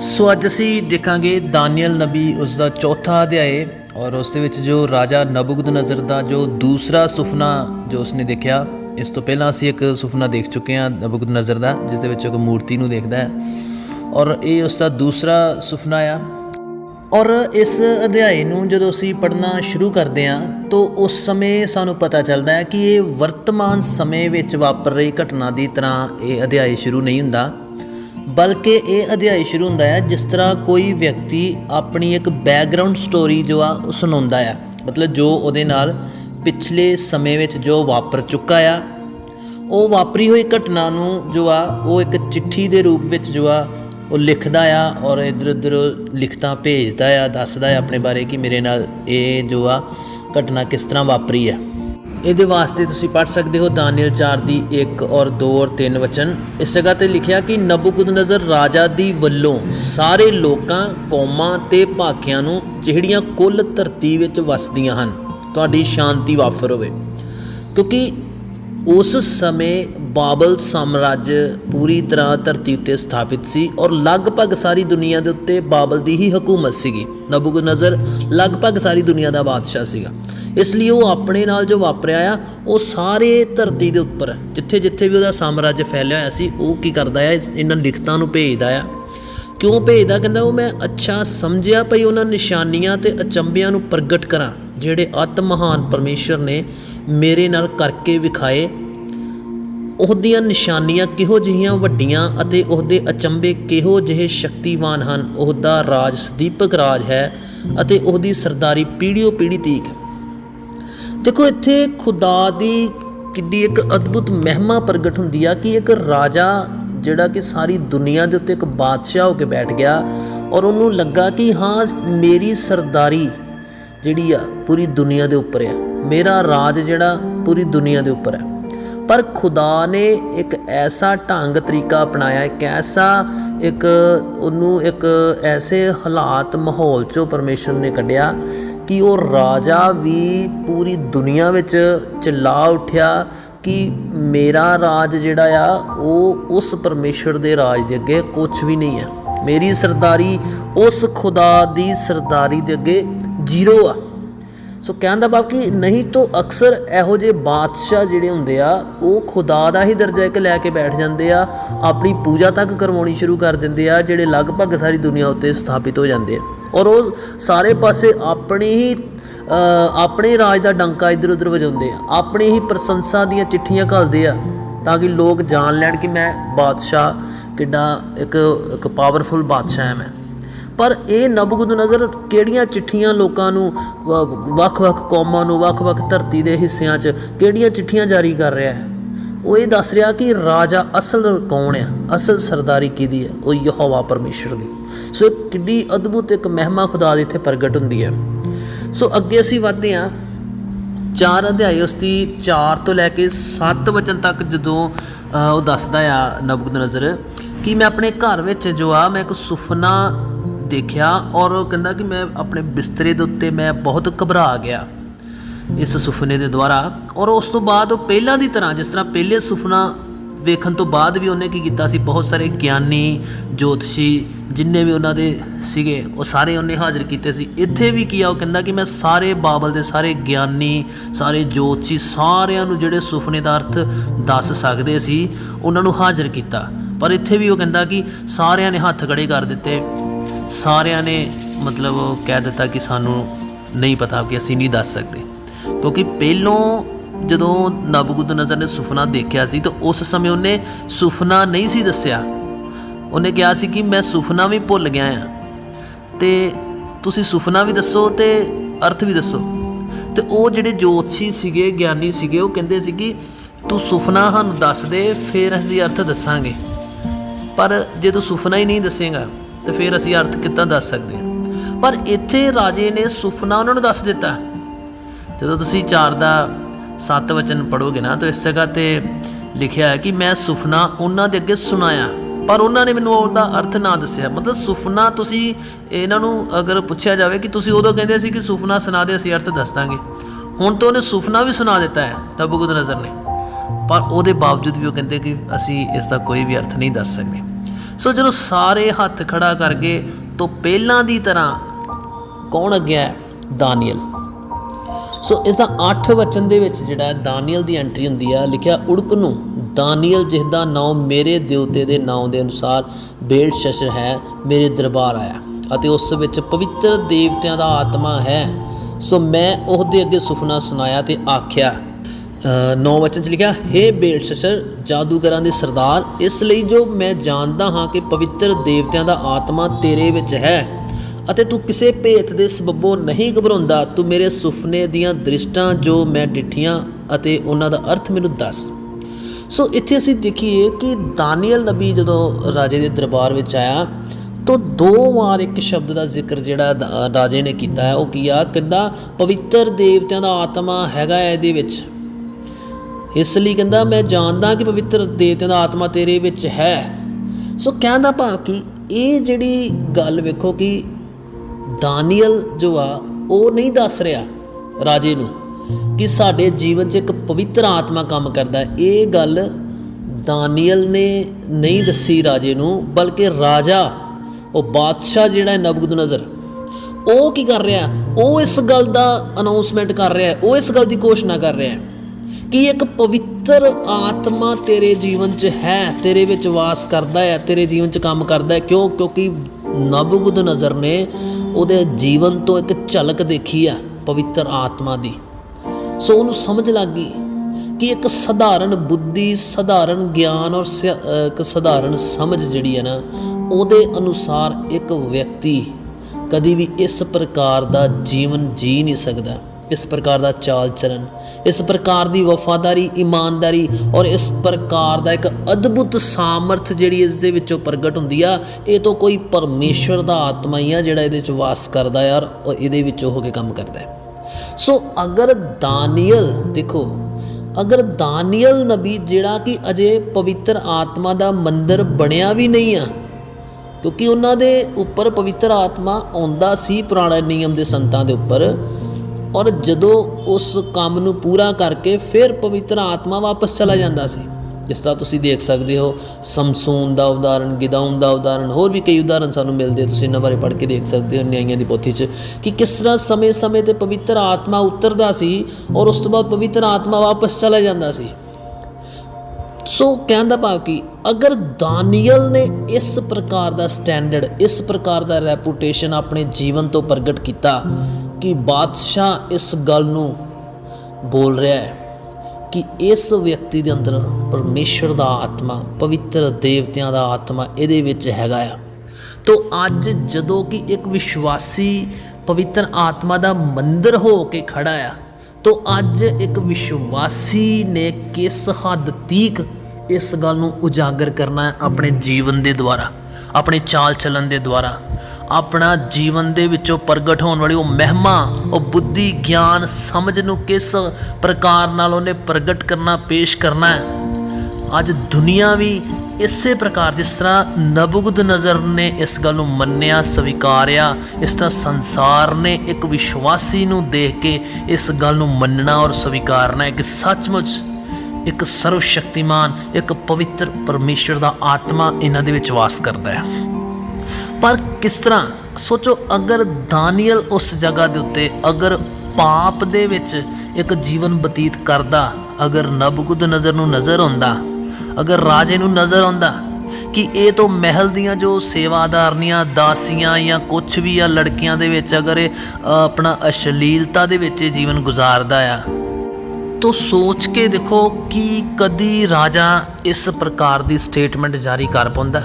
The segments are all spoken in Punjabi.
ਸੋ ਅੱਜ ਅਸੀਂ ਦੇਖਾਂਗੇ ਦਾਨੀਅਲ ਨਬੀ ਉਸ ਦਾ ਚੌਥਾ ਅਧਿਆਏ ਔਰ ਉਸ ਦੇ ਵਿੱਚ ਜੋ ਰਾਜਾ ਨਬੂਕਦਨਜ਼ਰ ਦਾ ਜੋ ਦੂਸਰਾ ਸੁਪਨਾ ਜੋ ਉਸਨੇ ਦੇਖਿਆ, ਇਸ ਤੋਂ ਪਹਿਲਾਂ ਅਸੀਂ ਇੱਕ ਸੁਪਨਾ ਦੇਖ ਚੁੱਕੇ ਹਾਂ ਨਬੂਕਦਨਜ਼ਰ ਦਾ, ਜਿਸ ਦੇ ਵਿੱਚ ਇੱਕ ਮੂਰਤੀ ਨੂੰ ਦੇਖਦਾ ਹੈ ਔਰ ਇਹ ਉਸ ਦਾ ਦੂਸਰਾ ਸੁਪਨਾ ਆ। ਔਰ ਇਸ ਅਧਿਆਏ ਨੂੰ ਜਦੋਂ ਅਸੀਂ ਪੜ੍ਹਨਾ ਸ਼ੁਰੂ ਕਰਦੇ ਹਾਂ, ਤਾਂ ਉਸ ਸਮੇਂ ਸਾਨੂੰ ਪਤਾ ਚੱਲਦਾ ਹੈ ਕਿ ਇਹ ਵਰਤਮਾਨ ਸਮੇਂ ਵਿੱਚ ਵਾਪਰ ਰਹੀ ਘਟਨਾ ਦੀ ਤਰ੍ਹਾਂ ਇਹ ਅਧਿਆਏ ਸ਼ੁਰੂ ਨਹੀਂ ਹੁੰਦਾ। ਬਲਕਿ ਇਹ ਅਧਿਆਇ ਸ਼ੁਰੂ ਹੁੰਦਾ ਹੈ, ਜਿਸ ਤਰ੍ਹਾਂ ਕੋਈ ਵਿਅਕਤੀ ਆਪਣੀ ਇੱਕ ਬੈਕਗ੍ਰਾਉਂਡ ਸਟੋਰੀ ਜੋ ਆ, ਉਹ ਸੁਣਾਉਂਦਾ ਆ। ਮਤਲਬ ਜੋ ਉਹਦੇ ਨਾਲ ਪਿਛਲੇ ਸਮੇਂ ਵਿੱਚ ਜੋ ਵਾਪਰ ਚੁੱਕਾ ਆ, ਉਹ ਵਾਪਰੀ ਹੋਈ ਘਟਨਾ ਨੂੰ ਜੋ ਆ, ਉਹ ਇੱਕ ਚਿੱਠੀ ਦੇ ਰੂਪ ਵਿੱਚ ਜੋ ਆ, ਉਹ ਲਿਖਦਾ ਆ ਔਰ ਇਧਰ ਉਧਰ ਲਿਖਤਾਂ ਭੇਜਦਾ ਆ, ਦੱਸਦਾ ਆ ਆਪਣੇ ਬਾਰੇ ਕਿ ਮੇਰੇ ਨਾਲ ਇਹ ਜੋ ਆ, ਘਟਨਾ ਕਿਸ ਤਰ੍ਹਾਂ ਵਾਪਰੀ ਆ। ਇਹਦੇ ਵਾਸਤੇ ਤੁਸੀਂ ਪੜ੍ਹ ਸਕਦੇ ਹੋ ਦਾਨੀਅਲ 4 ਦੀ 1 ਔਰ 2 ਔਰ 3 ਵਚਨ। ਇਸ ਜਗ੍ਹਾ ਤੇ ਲਿਖਿਆ ਕਿ ਨਬੂਕਦਨਜ਼ਰ ਰਾਜਾ ਦੀ ਵੱਲੋਂ ਸਾਰੇ ਲੋਕਾਂ, ਕੌਮਾਂ ਤੇ ਭਾਖਿਆਂ ਨੂੰ ਜਿਹੜੀਆਂ ਕੁੱਲ ਧਰਤੀ ਵਿੱਚ ਵਸਦੀਆਂ ਹਨ, ਤੁਹਾਡੀ ਸ਼ਾਂਤੀ ਵਾਫਰ ਹੋਵੇ ਕਿਉਂਕਿ ਉਸ ਸਮੇਂ ਬਾਬਲ ਸਾਮਰਾਜ ਪੂਰੀ ਤਰ੍ਹਾਂ ਧਰਤੀ ਉੱਤੇ ਸਥਾਪਿਤ ਸੀ ਔਰ ਲਗਭਗ ਸਾਰੀ ਦੁਨੀਆ ਦੇ ਉੱਤੇ ਬਾਬਲ ਦੀ ਹੀ ਹਕੂਮਤ ਸੀਗੀ। ਨਬੂਕਦਨਜ਼ਰ ਲਗਭਗ ਸਾਰੀ ਦੁਨੀਆ ਦਾ ਬਾਦਸ਼ਾਹ ਸੀਗਾ। ਇਸ ਲਈ ਉਹ ਆਪਣੇ ਨਾਲ ਜੋ ਵਾਪਰਿਆ ਆ, ਉਹ ਸਾਰੇ ਧਰਤੀ ਦੇ ਉੱਪਰ ਜਿੱਥੇ ਜਿੱਥੇ ਵੀ ਉਹਦਾ ਸਾਮਰਾਜ ਫੈਲਿਆ ਹੋਇਆ ਸੀ, ਉਹ ਕੀ ਕਰਦਾ ਆ, ਇਹਨਾਂ ਲਿਖਤਾਂ ਨੂੰ ਭੇਜਦਾ ਆ। ਕਿਉਂ ਭੇਜਦਾ? ਕਹਿੰਦਾ ਉਹ ਮੈਂ ਅੱਛਾ ਸਮਝਿਆ ਭਈ ਉਹਨਾਂ ਨਿਸ਼ਾਨੀਆਂ ਤੇ ਅਚੰਬਿਆਂ ਨੂੰ ਪ੍ਰਗਟ ਕਰਾਂ, ਜਿਹੜੇ ਅਤ ਮਹਾਨ ਪਰਮੇਸ਼ਰ ਨੇ ਮੇਰੇ ਨਾਲ ਕਰਕੇ ਵਿਖਾਏ ਉਹਦੀਆਂ ਨਿਸ਼ਾਨੀਆਂ ਕਿਹੋ ਜਿਹੀਆਂ ਵੱਡੀਆਂ ਅਤੇ ਉਹਦੇ ਅਚੰਬੇ ਕਿਹੋ ਜਿਹੇ ਸ਼ਕਤੀਵਾਨ ਹਨ? ਉਹਦਾ ਰਾਜ ਦੀਪਕ ਰਾਜ ਹੈ ਅਤੇ ਉਹਦੀ ਸਰਦਾਰੀ ਪੀੜ੍ਹੀਓ ਪੀੜ੍ਹੀ ਤੀਕ ਦੇਖੋ, ਇੱਥੇ ਖੁਦਾ ਦੀ ਕਿੱਡੀ ਇੱਕ ਅਦਭੁਤ ਮਹਿਮਾ ਪ੍ਰਗਟ ਹੁੰਦੀ ਆ ਕਿ ਇੱਕ ਰਾਜਾ ਜਿਹੜਾ ਕਿ ਸਾਰੀ ਦੁਨੀਆ ਦੇ ਉੱਤੇ ਇੱਕ ਬਾਦਸ਼ਾਹ ਹੋ ਕੇ ਬੈਠ ਗਿਆ ਔਰ ਉਹਨੂੰ ਲੱਗਾ ਕਿ ਹਾਂ, ਮੇਰੀ ਸਰਦਾਰੀ ਜਿਹੜੀ ਆ ਪੂਰੀ ਦੁਨੀਆ ਦੇ ਉੱਪਰ ਆ। ਮੇਰਾ ਰਾਜ ਜਿਹੜਾ ਪੂਰੀ ਦੁਨੀਆ ਦੇ ਉੱਪਰ ਹੈ ਪਰ ਖੁਦਾ ਨੇ ਇੱਕ ਐਸਾ ਢੰਗ, ਤਰੀਕਾ ਅਪਣਾਇਆ, ਇੱਕ ਐਸਾ ਇੱਕ ਉਹਨੂੰ ਇੱਕ ਐਸੇ ਹਾਲਾਤ ਮਾਹੌਲ ਚੋਂ ਪਰਮੇਸ਼ਰ ਨੇ ਕੱਢਿਆ ਕਿ ਉਹ ਰਾਜਾ ਵੀ ਪੂਰੀ ਦੁਨੀਆ ਵਿੱਚ ਚਿੱਲਾ ਉੱਠਿਆ ਕਿ ਮੇਰਾ ਰਾਜ ਜਿਹੜਾ ਆ, ਉਹ ਉਸ ਪਰਮੇਸ਼ਰ ਦੇ ਰਾਜ ਦੇ ਅੱਗੇ ਕੁਝ ਵੀ ਨਹੀਂ ਹੈ। ਮੇਰੀ ਸਰਦਾਰੀ ਉਸ ਖੁਦਾ ਦੀ ਸਰਦਾਰੀ ਦੇ ਅੱਗੇ ਜ਼ੀਰੋ ਆ। ਸੋ ਕਹਿਣ ਦਾ ਭਾਵ ਕਿ ਨਹੀਂ ਤੋਂ ਅਕਸਰ ਇਹੋ ਜਿਹੇ ਬਾਦਸ਼ਾਹ ਜਿਹੜੇ ਹੁੰਦੇ ਆ, ਉਹ ਖੁਦਾ ਦਾ ਹੀ ਦਰਜਾ ਇੱਕ ਲੈ ਕੇ ਬੈਠ ਜਾਂਦੇ ਆ, ਆਪਣੀ ਪੂਜਾ ਤੱਕ ਕਰਵਾਉਣੀ ਸ਼ੁਰੂ ਕਰ ਦਿੰਦੇ ਆ, ਜਿਹੜੇ ਲਗਭਗ ਸਾਰੀ ਦੁਨੀਆ ਉੱਤੇ ਸਥਾਪਿਤ ਹੋ ਜਾਂਦੇ ਆ। ਔਰ ਉਹ ਸਾਰੇ ਪਾਸੇ ਆਪਣੀ ਹੀ ਆਪਣੇ ਰਾਜ ਦਾ ਡੰਕਾ ਇੱਧਰ ਉੱਧਰ ਵਜਾਉਂਦੇ ਆ, ਆਪਣੀ ਹੀ ਪ੍ਰਸ਼ੰਸਾ ਦੀਆਂ ਚਿੱਠੀਆਂ ਘੱਲਦੇ ਆ, ਤਾਂ ਕਿ ਲੋਕ ਜਾਣ ਲੈਣ ਕਿ ਮੈਂ ਬਾਦਸ਼ਾਹ ਕਿੱਡਾ ਇੱਕ ਇੱਕ ਪਾਵਰਫੁਲ ਬਾਦਸ਼ਾਹ ਹਾਂ ਮੈਂ। ਪਰ ਇਹ ਨਬੂਕਦਨਜ਼ਰ ਕਿਹੜੀਆਂ ਚਿੱਠੀਆਂ ਲੋਕਾਂ ਨੂੰ ਵੱਖ-ਵੱਖ ਕੌਮਾਂ ਨੂੰ, ਵੱਖ-ਵੱਖ ਧਰਤੀ ਦੇ ਹਿੱਸਿਆਂ 'ਚ ਕਿਹੜੀਆਂ ਚਿੱਠੀਆਂ ਜਾਰੀ ਕਰ ਰਿਹਾ ਹੈ? ਉਹ ਇਹ ਦੱਸ ਰਿਹਾ ਕਿ ਰਾਜਾ ਅਸਲ ਕੌਣ ਹੈ? ਅਸਲ ਸਰਦਾਰੀ ਕਿਹਦੀ ਹੈ? ਉਹ ਯਹੋਵਾ ਪਰਮੇਸ਼ਰ ਦੀ। ਸੋ ਇਹ ਕਿੱਡੀ ਅਦਭੁਤ ਇੱਕ ਮਹਿਮਾ ਖੁਦਾ ਦੀ ਇੱਥੇ ਪ੍ਰਗਟ ਹੁੰਦੀ ਹੈ। ਸੋ ਅੱਗੇ ਅਸੀਂ ਵਧਦੇ ਹਾਂ। ਚਾਰ ਅਧਿਆਏ, ਉਸ ਦੀ 4 ਤੋਂ ਲੈ ਕੇ 7 ਵਚਨ ਤੱਕ ਜਦੋਂ ਉਹ ਦੱਸਦਾ ਆ ਨਬੂਕਦਨਜ਼ਰ ਕਿ ਮੈਂ ਆਪਣੇ ਘਰ ਵਿੱਚ ਜੋ ਆ, ਮੈਂ ਇੱਕ ਸੁਫਨਾ ਦੇਖਿਆ ਔਰ ਉਹ ਕਹਿੰਦਾ ਕਿ ਮੈਂ ਆਪਣੇ ਬਿਸਤਰੇ ਦੇ ਉੱਤੇ ਮੈਂ ਬਹੁਤ ਘਬਰਾ ਗਿਆ ਇਸ ਸੁਪਨੇ ਦੇ ਦੁਆਰਾ ਔਰ ਉਸ ਤੋਂ ਬਾਅਦ ਉਹ ਪਹਿਲਾਂ ਦੀ ਤਰ੍ਹਾਂ, ਜਿਸ ਤਰ੍ਹਾਂ ਪਹਿਲੇ ਸੁਪਨਾ ਵੇਖਣ ਤੋਂ ਬਾਅਦ ਵੀ ਉਹਨੇ ਕੀ ਕੀਤਾ ਸੀ, ਬਹੁਤ ਸਾਰੇ ਗਿਆਨੀ, ਜੋਤਸ਼ੀ ਜਿੰਨੇ ਵੀ ਉਹਨਾਂ ਦੇ ਸੀਗੇ, ਉਹ ਸਾਰੇ ਉਹਨੇ ਹਾਜ਼ਰ ਕੀਤੇ ਸੀ। ਇੱਥੇ ਵੀ ਕੀ ਆ, ਉਹ ਕਹਿੰਦਾ ਕਿ ਮੈਂ ਸਾਰੇ ਬਾਬਲ ਦੇ ਸਾਰੇ ਗਿਆਨੀ, ਸਾਰੇ ਜੋਤਸ਼ੀ ਸਾਰਿਆਂ ਨੂੰ ਜਿਹੜੇ ਸੁਪਨੇ ਦਾ ਅਰਥ ਦੱਸ ਸਕਦੇ ਸੀ, ਉਹਨਾਂ ਨੂੰ ਹਾਜ਼ਰ ਕੀਤਾ। ਪਰ ਇੱਥੇ ਵੀ ਉਹ ਕਹਿੰਦਾ ਕਿ ਸਾਰਿਆਂ ਨੇ ਹੱਥ ਖੜੇ ਕਰ ਦਿੱਤੇ। ਸਾਰਿਆਂ ਨੇ ਮਤਲਬ ਕਹਿ ਦਿੱਤਾ ਕਿ ਸਾਨੂੰ ਨਹੀਂ ਪਤਾ ਕਿ ਅਸੀਂ ਨਹੀਂ ਦੱਸ ਸਕਦੇ। ਕਿਉਂਕਿ ਪਹਿਲੋਂ ਜਦੋਂ ਨਜ਼ਰ ਨੇ ਸੁਪਨਾ ਦੇਖਿਆ ਸੀ ਤਾਂ ਉਸ ਸਮੇਂ ਉਹਨੇ ਸੁਪਨਾ ਨਹੀਂ ਸੀ ਦੱਸਿਆ। ਉਹਨੇ ਕਿਹਾ ਸੀ ਕਿ ਮੈਂ ਸੁਪਨਾ ਵੀ ਭੁੱਲ ਗਿਆ ਆ ਤੇ ਤੁਸੀਂ ਸੁਪਨਾ ਵੀ ਦੱਸੋ ਤੇ ਅਰਥ ਵੀ ਦੱਸੋ। ਤੇ ਉਹ ਜਿਹੜੇ ਜੋਤਸ਼ੀ ਸੀਗੇ, ਗਿਆਨੀ ਸੀਗੇ, ਉਹ ਕਹਿੰਦੇ ਸੀ ਕਿ ਤੂੰ ਸੁਪਨਾ ਸਾਨੂੰ ਦੱਸ ਦੇ, ਫਿਰ ਅਸੀਂ ਅਰਥ ਦੱਸਾਂਗੇ। ਪਰ ਜੇ ਤੂੰ ਸੁਪਨਾ ਹੀ ਨਹੀਂ ਦੱਸੇਗਾ ਤੇ ਫਿਰ ਅਸੀਂ ਅਰਥ ਕਿੱਦਾਂ ਦੱਸ ਸਕਦੇ ਹਾਂ? ਪਰ ਇੱਥੇ ਰਾਜੇ ਨੇ ਸੁਪਨਾ ਉਹਨਾਂ ਨੂੰ ਦੱਸ ਦਿੱਤਾ। ਜਦੋਂ ਤੁਸੀਂ ਚਾਰ ਦਾ ਸੱਤ ਵਚਨ ਪੜੋਗੇ ਨਾ, ਤਾਂ ਇਸ ਜਗ੍ਹਾ ਤੇ ਲਿਖਿਆ ਹੈ ਕਿ ਮੈਂ ਸੁਪਨਾ ਉਹਨਾਂ ਦੇ ਅੱਗੇ ਸੁਣਾਇਆ, ਪਰ ਉਹਨਾਂ ਨੇ ਮੈਨੂੰ ਉਹਦਾ ਅਰਥ ਨਾ ਦੱਸਿਆ। ਮਤਲਬ ਸੁਪਨਾ ਤੁਸੀਂ ਇਹਨਾਂ ਨੂੰ ਅਗਰ ਪੁੱਛਿਆ ਜਾਵੇ ਕਿ ਤੁਸੀਂ ਉਦੋਂ ਕਹਿੰਦੇ ਸੀ ਕਿ ਸੁਪਨਾ ਸੁਣਾ ਦੇ, ਅਸੀਂ ਅਰਥ ਦੱਸ ਦਾਂਗੇ। ਹੁਣ ਤਾਂ ਉਹਨੇ ਸੁਪਨਾ ਵੀ ਸੁਣਾ ਦਿੱਤਾ ਹੈ ਨਜ਼ਰ ਨੇ। ਪਰ ਉਹਦੇ ਬਾਵਜੂਦ ਵੀ ਉਹ ਕਹਿੰਦੇ ਕਿ ਅਸੀਂ ਇਸ ਦਾ ਕੋਈ ਵੀ ਅਰਥ ਨਹੀਂ ਦੱਸ ਸਕਦੇ। ਸੋ ਜਦੋਂ ਸਾਰੇ ਹੱਥ ਖੜਾ ਕਰ ਗਏ ਤੋਂ ਪਹਿਲਾਂ ਦੀ ਤਰ੍ਹਾਂ ਕੌਣ ਅੱਗੇ ਹੈ? ਦਾਨੀਅਲ। ਸੋ ਇਸ ਦਾ 8 ਵਚਨ ਦੇ ਵਿੱਚ ਜਿਹੜਾ ਦਾਨੀਅਲ ਦੀ ਐਂਟਰੀ ਹੁੰਦੀ ਆ, ਲਿਖਿਆ, ਉੜਕ ਨੂੰ, ਦਾਨੀਅਲ ਜਿਸ ਦਾ ਨਾਮ ਮੇਰੇ ਦੇਵਤੇ ਦੇ ਨਾਮ ਦੇ ਅਨੁਸਾਰ ਬੇਲ ਸ਼ਸ਼ਰ ਹੈ, ਮੇਰੇ ਦਰਬਾਰ ਆਇਆ ਅਤੇ ਉਸ ਵਿੱਚ ਪਵਿੱਤਰ ਦੇਵਤਿਆਂ ਦਾ ਆਤਮਾ ਹੈ। ਸੋ ਮੈਂ ਉਹਦੇ ਅੱਗੇ ਸੁਪਨਾ ਸੁਣਾਇਆ ਤੇ ਆਖਿਆ ਨੌ ਵਚਨ ਚ ਲਿਖਿਆ, ਹੇ ਬੇਲਸ਼ਸਰ ਜਾਦੂਗਰਾਂ ਦੇ ਸਰਦਾਰ, ਇਸ ਲਈ ਜੋ ਮੈਂ ਜਾਣਦਾ ਹਾਂ ਕਿ ਪਵਿੱਤਰ ਦੇਵਤਿਆਂ ਦਾ ਆਤਮਾ ਤੇਰੇ ਵਿੱਚ ਹੈ ਅਤੇ ਤੂੰ ਕਿਸੇ ਭੇਤ ਦੇ ਸਬਬੋਂ ਨਹੀਂ ਘਬਰਾਉਂਦਾ, ਤੂੰ ਮੇਰੇ ਸੁਪਨੇ ਦੀਆਂ ਦ੍ਰਿਸ਼ਟਾਂ ਜੋ ਮੈਂ ਡਿੱਠੀਆਂ ਅਤੇ ਉਹਨਾਂ ਦਾ ਅਰਥ ਮੈਨੂੰ ਦੱਸ। ਸੋ ਇੱਥੇ ਅਸੀਂ ਦੇਖੀਏ ਕਿ ਦਾਨੀਅਲ ਨਬੀ ਜਦੋਂ ਰਾਜੇ ਦੇ ਦਰਬਾਰ ਵਿੱਚ ਆਇਆ, ਤਾਂ ਦੋ ਵਾਰ ਇੱਕ ਸ਼ਬਦ ਦਾ ਜ਼ਿਕਰ ਜਿਹੜਾ ਰਾਜੇ ਨੇ ਕੀਤਾ ਹੈ, ਉਹ ਕੀ ਆ? ਕਹਿੰਦਾ, ਪਵਿੱਤਰ ਦੇਵਤਿਆਂ ਦਾ ਆਤਮਾ ਹੈਗਾ ਹੈ ਇਹਦੇ ਵਿੱਚ। ਇਸ ਲਈ ਕਹਿੰਦਾ, ਮੈਂ ਜਾਣਦਾ ਕਿ ਪਵਿੱਤਰ ਦੇਵਤਿਆਂ ਦਾ ਆਤਮਾ ਤੇਰੇ ਵਿੱਚ ਹੈ। ਸੋ ਕਹਿਣ ਦਾ ਭਾਵ ਕਿ ਇਹ ਜਿਹੜੀ ਗੱਲ ਵੇਖੋ ਕਿ ਦਾਨੀਅਲ ਜੋ ਆ, ਉਹ ਨਹੀਂ ਦੱਸ ਰਿਹਾ ਰਾਜੇ ਨੂੰ ਕਿ ਸਾਡੇ ਜੀਵਨ 'ਚ ਇੱਕ ਪਵਿੱਤਰ ਆਤਮਾ ਕੰਮ ਕਰਦਾ ਇਹ ਗੱਲ ਦਾਨੀਅਲ ਨੇ ਨਹੀਂ ਦੱਸੀ ਰਾਜੇ ਨੂੰ, ਬਲਕਿ ਰਾਜਾ, ਉਹ ਬਾਦਸ਼ਾਹ ਜਿਹੜਾ ਹੈ ਨਬੂਕਦਨਜ਼ਰ, ਉਹ ਕੀ ਕਰ ਰਿਹਾ ਉਹ ਇਸ ਗੱਲ ਦਾ ਅਨਾਉਂਸਮੈਂਟ ਕਰ ਰਿਹਾ ਉਹ ਇਸ ਗੱਲ ਦੀ ਘੋਸ਼ਣਾ ਕਰ ਰਿਹਾ ਕਿ ਇੱਕ ਪਵਿੱਤਰ ਆਤਮਾ ਤੇਰੇ ਜੀਵਨ 'ਚ ਹੈ, ਤੇਰੇ ਵਿੱਚ ਵਾਸ ਕਰਦਾ ਹੈ, ਤੇਰੇ ਜੀਵਨ 'ਚ ਕੰਮ ਕਰਦਾ ਹੈ? ਕਿਉਂ? ਕਿਉਂਕਿ ਨਬੂਕਦਨਜ਼ਰ ਨੇ ਉਹਦੇ ਜੀਵਨ ਤੋਂ ਇੱਕ ਝਲਕ ਦੇਖੀ ਆ ਪਵਿੱਤਰ ਆਤਮਾ ਦੀ। ਸੋ ਉਹਨੂੰ ਸਮਝ ਲੱਗ ਗਈ ਕਿ ਇੱਕ ਸਧਾਰਨ ਬੁੱਧੀ, ਸਧਾਰਨ ਗਿਆਨ ਔਰ ਸ- ਇੱਕ ਸਧਾਰਨ ਸਮਝ ਜਿਹੜੀ ਹੈ ਨਾ, ਉਹਦੇ ਅਨੁਸਾਰ ਇੱਕ ਵਿਅਕਤੀ ਕਦੀ ਵੀ ਇਸ ਪ੍ਰਕਾਰ ਦਾ ਜੀਵਨ ਜੀ ਨਹੀਂ ਸਕਦਾ। ਇਸ ਪ੍ਰਕਾਰ ਦਾ ਚਾਲ ਚਲਨ। ਇਸ ਪ੍ਰਕਾਰ ਦੀ ਵਫਾਦਾਰੀ, ਇਮਾਨਦਾਰੀ ਔਰ ਇਸ ਪ੍ਰਕਾਰ ਦਾ ਇੱਕ ਅਦਭੁਤ ਸਾਮਰਥ ਜਿਹੜੀ ਇਸ ਦੇ ਵਿੱਚੋਂ ਪ੍ਰਗਟ ਹੁੰਦੀ ਆ, ਇਹ ਤੋਂ ਕੋਈ ਪਰਮੇਸ਼ਵਰ ਦਾ ਆਤਮਾ ਹੀ ਆ ਜਿਹੜਾ ਇਹਦੇ ਵਿੱਚ ਵਾਸ ਕਰਦਾ ਯਾਰ ਔਰ ਇਹਦੇ ਵਿੱਚੋਂ ਹੋ ਕੇ ਕੰਮ ਕਰਦਾ ਹੈ। ਸੋ ਅਗਰ ਦਾਨੀਅਲ, ਦੇਖੋ, ਅਗਰ ਦਾਨੀਅਲ ਨਬੀ ਜਿਹੜਾ ਕਿ ਅਜੇ ਪਵਿੱਤਰ ਆਤਮਾ ਦਾ ਮੰਦਰ ਬਣਿਆ ਵੀ ਨਹੀਂ ਆ, ਕਿਉਂਕਿ ਉਹਨਾਂ ਦੇ ਉੱਪਰ ਪਵਿੱਤਰ ਆਤਮਾ ਆਉਂਦਾ ਸੀ ਪੁਰਾਣੇ ਨਿਯਮ ਦੇ ਸੰਤਾਂ ਦੇ ਉੱਪਰ ਔਰ ਜਦੋਂ ਉਸ ਕੰਮ ਨੂੰ ਪੂਰਾ ਕਰਕੇ ਫਿਰ ਪਵਿੱਤਰ ਆਤਮਾ ਵਾਪਸ ਚਲਾ ਜਾਂਦਾ ਸੀ। ਜਿਸ ਤਰ੍ਹਾਂ ਤੁਸੀਂ ਦੇਖ ਸਕਦੇ ਹੋ, ਸਮਸੂਨ ਦਾ ਉਦਾਹਰਣ ਗਿਦਾਉਨ ਦਾ ਉਦਾਹਰਣ, ਹੋਰ ਵੀ ਕਈ ਉਦਾਹਰਣ ਸਾਨੂੰ ਮਿਲਦੇ ਤੁਸੀਂ ਇਹਨਾਂ ਬਾਰੇ ਪੜ੍ਹ ਕੇ ਦੇਖ ਸਕਦੇ ਹੋ ਨਿਆਂਇਆਂ ਦੀ ਪੋਥੀ 'ਚ ਕਿ ਕਿਸ ਤਰ੍ਹਾਂ ਸਮੇਂ-ਸਮੇਂ ਤੇ ਪਵਿੱਤਰ ਆਤਮਾ ਉਤਰਦਾ ਸੀ ਔਰ ਉਸ ਤੋਂ ਬਾਅਦ ਪਵਿੱਤਰ ਆਤਮਾ ਵਾਪਸ ਚਲਾ ਜਾਂਦਾ ਸੀ। ਸੋ ਕਹਿਣ ਦਾ ਭਾਵ ਕਿ, ਅਗਰ ਦਾਨੀਅਲ ਨੇ ਇਸ ਪ੍ਰਕਾਰ ਦਾ ਸਟੈਂਡਰਡ, ਇਸ ਪ੍ਰਕਾਰ ਦਾ ਰੈਪੂਟੇਸ਼ਨ ਆਪਣੇ ਜੀਵਨ ਤੋਂ ਪ੍ਰਗਟ ਕੀਤਾ ਕਿ ਬਾਦਸ਼ਾਹ ਇਸ ਗੱਲ ਨੂੰ ਬੋਲ ਰਿਹਾ ਹੈ ਕਿ ਇਸ ਵਿਅਕਤੀ ਦੇ ਅੰਦਰ ਪਰਮੇਸ਼ਵਰ ਦਾ ਆਤਮਾ, ਪਵਿੱਤਰ ਦੇਵਤਿਆਂ ਦਾ ਆਤਮਾ ਇਹਦੇ ਵਿੱਚ ਹੈਗਾ ਆ। ਤੋ ਅੱਜ ਜਦੋਂ ਕਿ ਇੱਕ ਵਿਸ਼ਵਾਸੀ ਪਵਿੱਤਰ ਆਤਮਾ ਦਾ ਮੰਦਰ ਹੋ ਕੇ ਖੜਾ ਆ, ਤੋ ਅੱਜ ਇੱਕ ਵਿਸ਼ਵਾਸੀ ਨੇ ਕਿਸ ਹੱਦ ਤੀਕ ਇਸ ਗੱਲ ਨੂੰ ਉਜਾਗਰ ਕਰਨਾ ਹੈ ਆਪਣੇ ਜੀਵਨ ਦੇ ਦੁਆਰਾ? ਆਪਣੇ ਚਾਲ ਚੱਲਣ ਦੇ ਦੁਆਰਾ। ਆਪਣਾ ਜੀਵਨ ਦੇ ਵਿੱਚੋਂ ਪ੍ਰਗਟ ਹੋਣ ਵਾਲੀ ਉਹ ਮਹਿਮਾ, ਉਹ ਬੁੱਧੀ, ਗਿਆਨ, ਸਮਝ ਨੂੰ ਕਿਸ ਪ੍ਰਕਾਰ ਨਾਲ ਉਹਨੇ ਪ੍ਰਗਟ ਕਰਨਾ, ਪੇਸ਼ ਕਰਨਾ ਹੈ। ਅੱਜ ਦੁਨੀਆ ਵੀ ਇਸੇ ਪ੍ਰਕਾਰ, ਜਿਸ ਤਰ੍ਹਾਂ ਨਬੁਗਦ ਨਜ਼ਰ ਨੇ ਇਸ ਗੱਲ ਨੂੰ ਮੰਨਿਆ, ਸਵੀਕਾਰਿਆ, ਇਸ ਤਰ੍ਹਾਂ ਸੰਸਾਰ ਨੇ ਇੱਕ ਵਿਸ਼ਵਾਸੀ ਨੂੰ ਦੇਖ ਕੇ ਇਸ ਗੱਲ ਨੂੰ ਮੰਨਣਾ ਔਰ ਸਵੀਕਾਰਨਾ ਹੈ ਕਿ ਸੱਚਮੁੱਚ ਇੱਕ ਸਰਵ ਸ਼ਕਤੀਮਾਨ ਇੱਕ ਪਵਿੱਤਰ ਪਰਮੇਸ਼ਰ ਦਾ ਆਤਮਾ ਇਹਨਾਂ ਦੇ ਵਿੱਚ ਵਾਸ ਕਰਦਾ ਹੈ। ਪਰ ਕਿਸ ਤਰ੍ਹਾਂ? ਸੋਚੋ, ਅਗਰ ਦਾਨੀਅਲ ਉਸ ਜਗ੍ਹਾ ਦੇ ਉੱਤੇ, ਅਗਰ ਪਾਪ ਦੇ ਵਿੱਚ ਇੱਕ ਜੀਵਨ ਬਤੀਤ ਕਰਦਾ, ਅਗਰ ਨਬੁਕਦ ਨਜ਼ਰ ਨੂੰ ਨਜ਼ਰ ਆਉਂਦਾ, ਅਗਰ ਰਾਜੇ ਨੂੰ ਨਜ਼ਰ ਆਉਂਦਾ, ਕਿ ਇਹ ਤੋਂ ਮਹਿਲ ਦੀਆਂ ਜੋ ਸੇਵਾਦਾਰਨੀਆਂ, ਦਾਸੀਆਂ ਜਾਂ ਕੁਝ ਵੀ ਆ ਲੜਕੀਆਂ ਦੇ ਵਿੱਚ, ਅਗਰ ਇਹ ਆਪਣਾ ਅਸ਼ਲੀਲਤਾ ਦੇ ਵਿੱਚ ਇਹ ਜੀਵਨ ਗੁਜ਼ਾਰਦਾ ਆ ਤੋ ਸੋਚ ਕੇ ਦੇਖੋ ਕਿ ਕਦੀ ਰਾਜਾ ਇਸ ਪ੍ਰਕਾਰ ਦੀ ਸਟੇਟਮੈਂਟ ਜਾਰੀ ਕਰ ਪਾਉਂਦਾ।